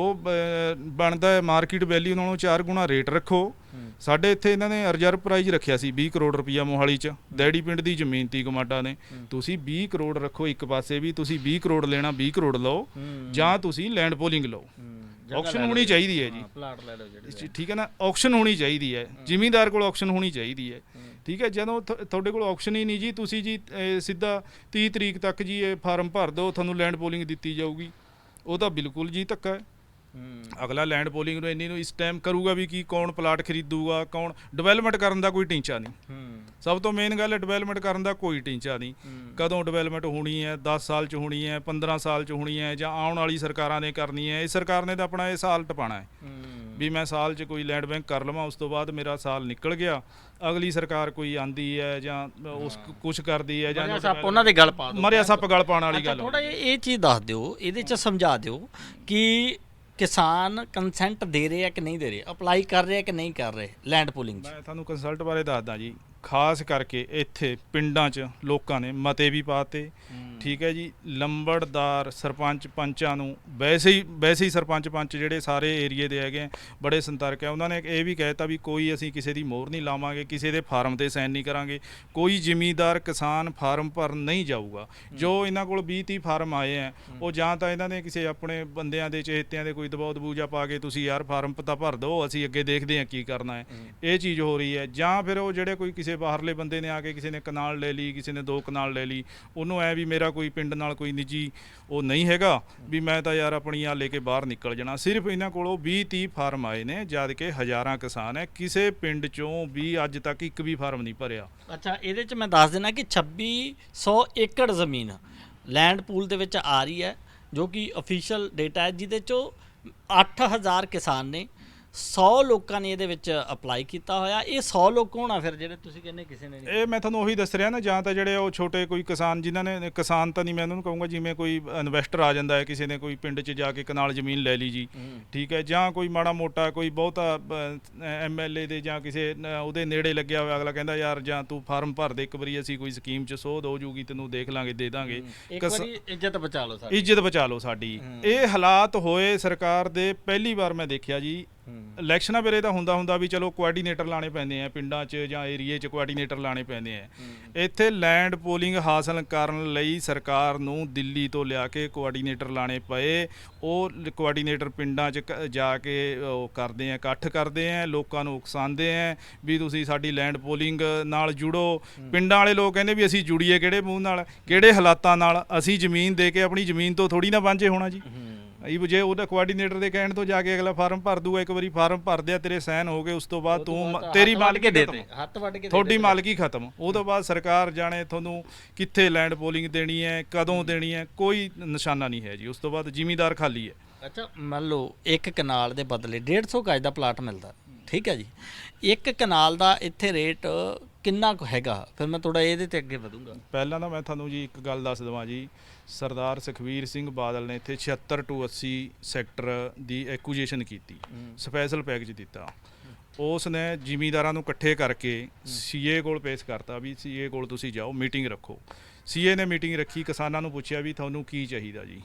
ਬਣਦਾ ਹੈ ਮਾਰਕੀਟ ਵੈਲਿਊ ਨਾਲੋਂ 4 ਗੁਣਾ ਰੇਟ ਰੱਖੋ। ਸਾਡੇ ਇੱਥੇ ਇਹਨਾਂ ਨੇ ਰਿਜ਼ਰਵ ਪ੍ਰਾਈਜ਼ ਰੱਖਿਆ ਸੀ 20 ਕਰੋੜ ਰੁਪਈਆ ਮੋਹਾਲੀ 'ਚ। ਡੈਡੀ ਪਿੰਡ ਦੀ ਜ਼ਮੀਨ ਤੀ ਗਮਾਡਾ ਨੇ। ਤੁਸੀਂ 20 ਕਰੋੜ ਰੱਖੋ ਇੱਕ ਪਾਸੇ ਵੀ ਤੁਸੀਂ 20 ਕਰੋੜ ਲੈਣਾ 20 ਕਰੋੜ ਲਓ। ਜਾਂ ਤੁਸੀਂ ਲੈਂਡ ਪੋਲਿੰਗ ਲਓ। ਆਕਸ਼ਨ ਹੋਣੀ ਚਾਹੀਦੀ ਹੈ ਜੀ। ਪਲਾਟ ਲੈ ਲਓ ਜਿਹੜੇ ਠੀਕ ਹੈ ਨਾ? ਆਕਸ਼ਨ ਹੋਣੀ ਚਾਹੀਦੀ ਹੈ। ਜ਼ਿਮੀਂਦਾਰ ਕੋਲ ਆਕਸ਼ਨ ਹੋਣੀ ਚਾਹੀਦੀ ਹੈ। ਠੀਕ ਹੈ? ਜਦੋਂ ਤੁਹਾਡੇ ਕੋਲ ਆਕਸ਼ਨ ਹੀ ਨਹੀਂ ਜੀ ਤੁਸੀਂ ਜੀ ਸਿੱਧਾ 30 ਤਰੀਕ ਤੱਕ ਜੀ ਇਹ ਫਾਰਮ ਭਰ ਦਿਓ ਤੁਹਾਨੂੰ ਲੈਂਡ ਪੋਲਿੰਗ ਦਿੱਤੀ ਜਾਊਗੀ। ਉਹ ਤਾਂ ਬਿਲਕੁਲ ਜੀ ਧੱਕਾ ਹੈ। ਅਗਲਾ ਲੈਂਡ ਪੋਲਿੰਗ ਨੂੰ ਇੰਨੀ ਨੂੰ ਇਸ ਟਾਈਮ ਕਰੂਗਾ ਵੀ ਕੀ ਕੌਣ ਪਲਾਟ ਖਰੀਦੂਗਾ ਕੌਣ ਡਿਵੈਲਪਮੈਂਟ ਕਰਨ ਦਾ ਕੋਈ ਟੀਚਾ ਨਹੀਂ। ਸਭ ਤੋਂ ਮੇਨ ਗੱਲ ਹੈ ਡਿਵੈਲਪਮੈਂਟ ਕਰਨ ਦਾ ਕੋਈ ਟੀਚਾ ਨਹੀਂ। ਕਦੋਂ ਡਿਵੈਲਪਮੈਂਟ ਹੋਣੀ ਹੈ 10 ਸਾਲ ਚ ਹੋਣੀ ਹੈ 15 ਸਾਲ ਚ ਹੋਣੀ ਹੈ ਜਾਂ ਆਉਣ ਵਾਲੀ ਸਰਕਾਰਾਂ ਨੇ ਕਰਨੀ ਹੈ ਇਹ ਸਰਕਾਰ ਨੇ ਤਾਂ ਆਪਣਾ ਇਹ ਸਾਲ ਟਪਾਣਾ ਹੈ। ਵੀ ਮੈਂ ਸਾਲ 'ਚ ਕੋਈ ਲੈਂਡ ਬੈਂਕ ਕਰ ਲਵਾਂ ਉਸ ਤੋਂ ਬਾਅਦ ਮੇਰਾ ਸਾਲ ਨਿਕਲ ਗਿਆ ਅਗਲੀ ਸਰਕਾਰ ਕੋਈ ਆਂਦੀ ਹੈ ਜਾਂ ਉਸ ਕੁਝ ਕਰਦੀ ਹੈ ਜਾਂ ਸੱਪ ਉਹਨਾਂ ਦੇ ਗੱਲ ਪਾ ਦਿਓ। ਮਰਿਆ ਸੱਪ ਗਲ ਪਾਉਣ ਵਾਲੀ ਗੱਲ ਥੋੜਾ ਇਹ ਚੀਜ਼ ਦੱਸ ਦਿਓ ਇਹਦੇ ਚ ਸਮਝਾ ਦਿਓ ਕਿ ਕਿਸਾਨ ਕੰਸੈਂਟ ਦੇ ਰਹੇ ਆ ਕਿ ਨਹੀਂ ਦੇ ਰਹੇ? ਅਪਲਾਈ ਕਰ ਰਹੇ ਆ ਕਿ ਨਹੀਂ ਕਰ ਰਹੇ ਲੈਂਡ ਪੂਲਿੰਗ ਚ? ਮੈਂ ਤੁਹਾਨੂੰ ਕੰਸਲਟ ਬਾਰੇ ਦੱਸਦਾ ਜੀ। ਖਾਸ ਕਰਕੇ ਇੱਥੇ ਪਿੰਡਾਂ 'ਚ ਲੋਕਾਂ ਨੇ ਮਤੇ ਵੀ ਪਾਤੇ। ਠੀਕ ਹੈ ਜੀ ਲੰਬੜਦਾਰ ਸਰਪੰਚ ਪੰਚਾਂ ਨੂੰ ਵੈਸੇ ਹੀ ਵੈਸੇ ਹੀ ਸਰਪੰਚ ਪੰਚ ਜਿਹੜੇ ਸਾਰੇ ਏਰੀਏ ਦੇ ਹੈਗੇ ਬੜੇ ਸੰਤਰਕ ਹੈ ਉਹਨਾਂ ਨੇ ਇਹ ਵੀ ਕਹਿਤਾ ਵੀ ਕੋਈ ਅਸੀਂ ਕਿਸੇ ਦੀ ਮੋਹਰ ਨਹੀਂ ਲਾਵਾਂਗੇ ਕਿਸੇ ਦੇ ਫਾਰਮ ਤੇ ਸਾਈਨ ਨਹੀਂ ਕਰਾਂਗੇ। ਕੋਈ ਜ਼ਿਮੀਂਦਾਰ ਕਿਸਾਨ ਫਾਰਮ ਭਰਨ ਨਹੀਂ ਜਾਊਗਾ। ਜੋ ਇਹਨਾਂ ਕੋਲ 20 30 ਫਾਰਮ ਆਏ ਆ ਉਹ ਜਾਂ ਤਾਂ ਇਹਨਾਂ ਨੇ ਕਿਸੇ ਆਪਣੇ ਬੰਦਿਆਂ ਦੇ ਚਹੇਤਿਆਂ ਦੇ ਕੋਈ ਦਬਾਅ ਦਬੂਜਾ ਪਾ ਕੇ ਤੁਸੀਂ ਯਾਰ ਫਾਰਮ ਪਤਾ ਭਰ ਦਿਓ ਅਸੀਂ ਅੱਗੇ ਦੇਖਦੇ ਹਾਂ ਕੀ ਕਰਨਾ ਹੈ। ਇਹ ਚੀਜ਼ ਹੋ ਰਹੀ ਹੈ। ਜਾਂ ਫਿਰ ਉਹ ਜਿਹੜੇ ਕੋਈ ਕਿਸੇ ਬਾਹਰਲੇ ਬੰਦੇ ਨੇ ਆ ਕੇ ਕਿਸੇ ਨੇ ਕਨਾਲ ਲੈ ਲਈ, ਕਿਸੇ ਨੇ ਦੋ ਕਨਾਲ ਲੈ ਲਈ, ਉਹਨੂੰ ਐ ਵੀ ਮੇਰਾ ਕੋਈ ਪਿੰਡ ਨਾਲ ਕੋਈ ਨਿੱਜੀ ਉਹ ਨਹੀਂ ਹੈਗਾ ਵੀ ਮੈਂ ਤਾਂ ਯਾਰ ਆਪਣੀ ਆ ਲੈ ਕੇ ਬਾਹਰ ਨਿਕਲ ਜਾਣਾ। ਸਿਰਫ ਇਹਨਾਂ ਕੋਲੋਂ 20 30 ਫਾਰਮ ਆਏ ਨੇ, ਜਦ ਕਿ ਹਜ਼ਾਰਾਂ ਕਿਸਾਨ ਹੈ ਕਿਸੇ ਪਿੰਡ ਚੋਂ ਵੀ ਅੱਜ ਤੱਕ ਇੱਕ ਵੀ ਫਾਰਮ ਨਹੀਂ ਭਰਿਆ। ਅੱਛਾ, ਇਹਦੇ ਚ ਮੈਂ ਦੱਸ ਦੇਣਾ ਕਿ 2600 ਏਕੜ ਜ਼ਮੀਨ ਲੈਂਡ ਪੂਲ ਦੇ ਵਿੱਚ ਆ ਰਹੀ ਹੈ ਜੋ ਕਿ ਅਫੀਸ਼ੀਅਲ ਡੇਟਾ ਹੈ ਜਿਹਦੇ ਚੋਂ 8000 ਕਿਸਾਨ ਨੇ 100 ਲੋਕਾਂ ਨੇ ਇਹਦੇ ਵਿੱਚ ਅਪਲਾਈ ਕੀਤਾ ਹੋਇਆ। ਇਹ 100 ਲੋਕ ਆ ਫਿਰ ਜਿਹੜੇ ਤੁਸੀਂ ਕਹਿੰਦੇ ਕਿਸੇ ਨੇ ਨਹੀਂ? ਇਹ ਮੈਂ ਤੁਹਾਨੂੰ ਉਹੀ ਦੱਸ ਰਿਹਾ ਨਾ ਜਾਂ ਤਾਂ ਜਿਹੜੇ ਉਹ ਛੋਟੇ ਕੋਈ ਕਿਸਾਨ ਜਿਨ੍ਹਾਂ ਨੇ ਕਿਸਾਨ ਤਾਂ ਨਹੀਂ ਮੈਂ ਉਹਨਾਂ ਨੂੰ ਕਹੂੰਗਾ ਜਿਵੇਂ ਕੋਈ ਇਨਵੈਸਟਰ ਆ ਜਾਂਦਾ ਹੈ ਕਿਸੇ ਨੇ ਕੋਈ ਪਿੰਡ 'ਚ ਜਾ ਕੇ ਕਨਾਲ ਜ਼ਮੀਨ ਲੈ ਲਈ ਜੀ। ਠੀਕ ਹੈ ਜਾਂ ਕੋਈ ਮਾੜਾ ਮੋਟਾ ਕੋਈ ਬਹੁਤਾ ਐਮਐਲਏ ਦੇ ਜਾਂ ਕਿਸੇ ਉਹਦੇ ਨੇੜੇ ਲੱਗਿਆ ਹੋਇਆ ਅਗਲਾ ਕਹਿੰਦਾ ਯਾਰ ਜਾਂ ਤੂੰ ਫਾਰਮ ਭਰ ਦੇ ਇੱਕ ਵਾਰੀ ਅਸੀਂ ਕੋਈ ਸਕੀਮ 'ਚ ਸੋਧ ਹੋ ਜੂਗੀ ਤੈਨੂੰ ਦੇਖ ਲਾਂਗੇ ਦੇ ਦਾਂਗੇ। ਇੱਕ ਵਾਰੀ ਇੱਜ਼ਤ ਬਚਾ ਲਓ ਸਾਡੀ। ਇੱਜ਼ਤ ਬਚਾ ਲਓ ਸਾਡੀ। ਇਹ ਹਾਲਾਤ ਹੋਏ ਸਰਕਾਰ ਦੇ ਪਹਿਲੀ ਵਾਰ ਮੈਂ ਦੇਖਿਆ ਜੀ ਇਲੈਕਸ਼ਨਾਂ ਵੇਲੇ ਤਾਂ ਹੁੰਦਾ ਹੁੰਦਾ ਵੀ ਚਲੋ ਕੋਆਰਡੀਨੇਟਰ ਲਾਣੇ ਪੈਂਦੇ ਆ ਪਿੰਡਾਂ 'ਚ ਜਾਂ ਏਰੀਏ 'ਚ ਕੋਆਰਡੀਨੇਟਰ ਲਾਣੇ ਪੈਂਦੇ ਆ। ਇੱਥੇ ਲੈਂਡ ਪੋਲਿੰਗ ਹਾਸਲ ਕਰਨ ਲਈ ਸਰਕਾਰ ਨੂੰ ਦਿੱਲੀ ਤੋਂ ਲਿਆ ਕੇ ਕੋਆਰਡੀਨੇਟਰ ਲਾਣੇ ਪਏ। ਉਹ ਕੋਆਰਡੀਨੇਟਰ ਪਿੰਡਾਂ 'ਚ ਜਾ ਕੇ ਉਹ ਕਰਦੇ ਆ ਇਕੱਠ ਕਰਦੇ ਆ ਲੋਕਾਂ ਨੂੰ ਉਕਸਾਉਂਦੇ ਆ ਵੀ ਤੁਸੀਂ ਸਾਡੀ ਲੈਂਡ ਪੋਲਿੰਗ ਨਾਲ ਜੁੜੋ। ਪਿੰਡਾਂ ਵਾਲੇ ਲੋਕ ਕਹਿੰਦੇ ਵੀ ਅਸੀਂ ਜੁੜੀਏ ਕਿਹੜੇ ਮੂੰਹ ਨਾਲ ਕਿਹੜੇ ਹਾਲਾਤਾਂ ਨਾਲ ਅਸੀਂ ਜ਼ਮੀਨ ਦੇ ਕੇ ਆਪਣੀ ਜ਼ਮੀਨ ਤੋਂ ਥੋੜੀ ਨਾ ਵਾਂਝੇ ਹੋਣਾ ਜੀ। ਇਹ ਜੇ ਉਹਦਾ ਕੋਆਰਡੀਨੇਟਰ ਦੇ ਕਹਿਣ ਤੋਂ ਜਾ ਕੇ ਅਗਲਾ ਫਾਰਮ ਭਰ ਦੂਗਾ ਇੱਕ ਵਾਰੀ ਫਾਰਮ ਭਰ ਦਿਆ ਤੇਰੇ ਸਾਈਨ ਹੋ ਗਏ ਉਸ ਤੋਂ ਬਾਅਦ ਤੂੰ ਤੇਰੀ ਮਾਲਕੀ ਦੇ ਖਤਮ। ਦੇ ਹੱਥ ਵੱਢ ਕੇ ਤੁਹਾਡੀ ਮਾਲਕੀ ਖਤਮ। ਉਹ ਤੋਂ ਬਾਅਦ ਸਰਕਾਰ ਜਾਣੇ ਤੁਹਾਨੂੰ ਕਿੱਥੇ ਲੈਂਡ ਪੋਲਿੰਗ ਦੇਣੀ ਹੈ ਕਦੋਂ ਦੇਣੀ ਹੈ ਕੋਈ ਨਿਸ਼ਾਨਾ ਨਹੀਂ ਹੈ ਜੀ। ਉਸ ਤੋਂ ਬਾਅਦ ਜ਼ਿਮੀਦਾਰ ਖਾਲੀ ਹੈ। ਅੱਛਾ ਮੰਨ ਲਓ ਇੱਕ ਕਨਾਲ ਦੇ ਬਦਲੇ 150 ਗਜ ਦਾ ਪਲਾਟ ਮਿਲਦਾ। ਠੀਕ ਹੈ ਜੀ। ਇੱਕ ਕਨਾਲ ਦਾ ਇੱਥੇ ਰੇਟ ਕਿੰਨਾ ਕੁ ਹੈਗਾ? ਫਿਰ ਮੈਂ ਥੋੜਾ ਇਹਦੇ ਤੇ ਅੱਗੇ ਵਧੂੰਗਾ। ਪਹਿਲਾਂ ਤਾਂ ਮੈਂ ਤੁਹਾਨੂੰ ਜੀ ਇੱਕ ਗੱਲ ਦੱਸ ਦਵਾਂ ਜੀ। ਸਰਦਾਰ ਸੁਖਵੀਰ ਸਿੰਘ ਬਾਦਲ ਨੇ ਇੱਥੇ 76 ਟੂ 80 ਸੈਕਟਰ ਦੀ ਐਕੁਜੀਸ਼ਨ ਕੀਤੀ। ਸਪੈਸ਼ਲ ਪੈਕੇਜ ਦਿੱਤਾ। ਉਸ ਨੇ ਜ਼ਿਮੀਂਦਾਰਾਂ ਨੂੰ ਇਕੱਠੇ ਕਰਕੇ ਸੀਏ ਕੋਲ ਪੇਸ਼ ਕਰਤਾ ਵੀ ਸੀਏ ਕੋਲ ਤੁਸੀਂ ਜਾਓ ਮੀਟਿੰਗ ਰੱਖੋ। ਸੀਏ ਨੇ ਮੀਟਿੰਗ ਰੱਖੀ ਕਿਸਾਨਾਂ ਨੂੰ ਪੁੱਛਿਆ ਵੀ ਤੁਹਾਨੂੰ ਕੀ ਚਾਹੀਦਾ ਜੀ?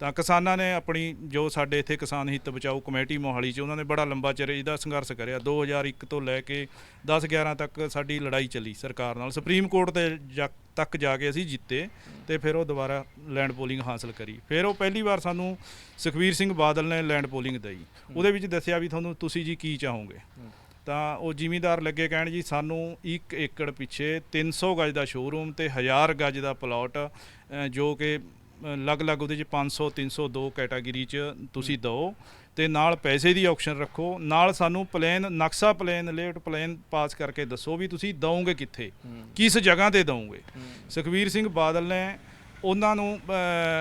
ਤਾਂ ਕਿਸਾਨਾਂ ਨੇ ਆਪਣੀ ਜੋ ਸਾਡੇ ਇੱਥੇ ਕਿਸਾਨ ਹਿੱਤ ਬਚਾਓ ਕਮੇਟੀ ਮੋਹਾਲੀ 'ਚ, ਉਹਨਾਂ ਨੇ ਬੜਾ ਲੰਬਾ ਚਿਰ ਇਹਦਾ ਸੰਘਰਸ਼ ਕਰਿਆ। 2001 ਤੋਂ ਲੈ ਕੇ 10 11 ਤੱਕ ਸਾਡੀ ਲੜਾਈ ਚੱਲੀ ਸਰਕਾਰ ਨਾਲ। ਸੁਪਰੀਮ ਕੋਰਟ ਤੇ ਜਾ- ਤੱਕ ਜਾ ਕੇ ਅਸੀਂ ਜਿੱਤੇ ਤੇ ਫਿਰ ਉਹ ਦੁਬਾਰਾ ਲੈਂਡ ਪੋਲਿੰਗ ਹਾਸਲ ਕਰੀ। ਫਿਰ ਉਹ ਪਹਿਲੀ ਵਾਰ ਸਾਨੂੰ ਸੁਖਵੀਰ ਸਿੰਘ ਬਾਦਲ ਨੇ ਲੈਂਡ ਪੋਲਿੰਗ ਦਈ। ਉਹਦੇ ਵਿੱਚ ਦੱਸਿਆ ਵੀ ਤੁਹਾਨੂੰ ਤੁਸੀਂ ਜੀ ਕੀ ਚਾਹੋਗੇ? ਤਾਂ ਉਹ ਜ਼ਿਮੀਦਾਰ ਲੱਗੇ ਕਹਿਣ ਜੀ, ਸਾਨੂੰ 1 ਏਕੜ ਪਿੱਛੇ 300 ਗਜ ਦਾ ਸ਼ੋਰੂਮ ਤੇ 1000 ਗਜ ਦਾ ਪਲਾਟ ਜੋ ਕਿ ਅ, ਅਲੱਗ-ਅਲੱਗ ਉਹਦੇ ਚ 500 302 ਕੈਟਾਗਰੀ ਚ ਤੁਸੀਂ ਦਿਓ ਤੇ ਨਾਲ ਪੈਸੇ ਦੀ ਆਪਸ਼ਨ ਰੱਖੋ। ਨਾਲ ਸਾਨੂੰ ਪਲਾਨ ਨਕਸ਼ਾ ਪਲਾਨ ਲੇਆਊਟ ਪਲਾਨ ਪਾਸ ਕਰਕੇ ਦੱਸੋ ਵੀ ਤੁਸੀਂ ਦਵੋਗੇ ਕਿੱਥੇ ਕਿਸ ਜਗ੍ਹਾ ਤੇ ਦਵੋਗੇ ਸੁਖਵੀਰ ਸਿੰਘ ਬਾਦਲ ਨੇ ਉਹਨਾਂ ਨੂੰ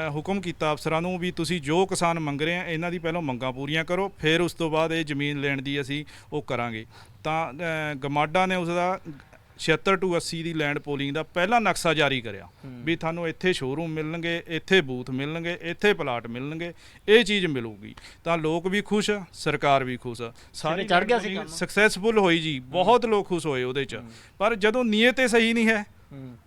ਹੁਕਮ ਕੀਤਾ ਅਫਸਰਾਂ ਨੂੰ ਵੀ ਤੁਸੀਂ ਜੋ ਕਿਸਾਨ ਮੰਗ ਰਹੇ ਆ ਇਹਨਾਂ ਦੀ ਪਹਿਲਾਂ ਮੰਗਾਂ ਪੂਰੀਆਂ ਕਰੋ ਫਿਰ ਉਸ ਤੋਂ ਬਾਅਦ ਇਹ ਜ਼ਮੀਨ ਲੈਣ ਦੀ ਅਸੀਂ ਉਹ ਕਰਾਂਗੇ। ਤਾਂ ਗਮਾਡਾ ਨੇ ਉਸ ਦਾ 76 ਟੂ 80 ਦੀ ਲੈਂਡ ਪੋਲਿੰਗ ਦਾ ਪਹਿਲਾ ਨਕਸ਼ਾ ਜਾਰੀ ਕਰਿਆ। ਵੀ ਤੁਹਾਨੂੰ ਇੱਥੇ ਸ਼ੋਰੂਮ ਮਿਲਣਗੇ ਇੱਥੇ ਬੂਥ ਮਿਲਣਗੇ ਇੱਥੇ ਪਲਾਟ ਮਿਲਣਗੇ ਇਹ ਚੀਜ਼ ਮਿਲੂਗੀ। ਤਾਂ ਲੋਕ ਵੀ ਖੁਸ਼ ਸਰਕਾਰ ਵੀ ਖੁਸ਼। ਸਾਰੀ ਚੜ੍ਹ ਗਿਆ ਸੀ ਕੰਮ। ਸਕਸੈਸਫੁਲ ਹੋਈ ਜੀ ਬਹੁਤ ਲੋਕ ਖੁਸ਼ ਹੋਏ ਉਹਦੇ ਚ। ਪਰ ਜਦੋਂ ਨੀਅਤ ਸਹੀ ਨਹੀਂ ਹੈ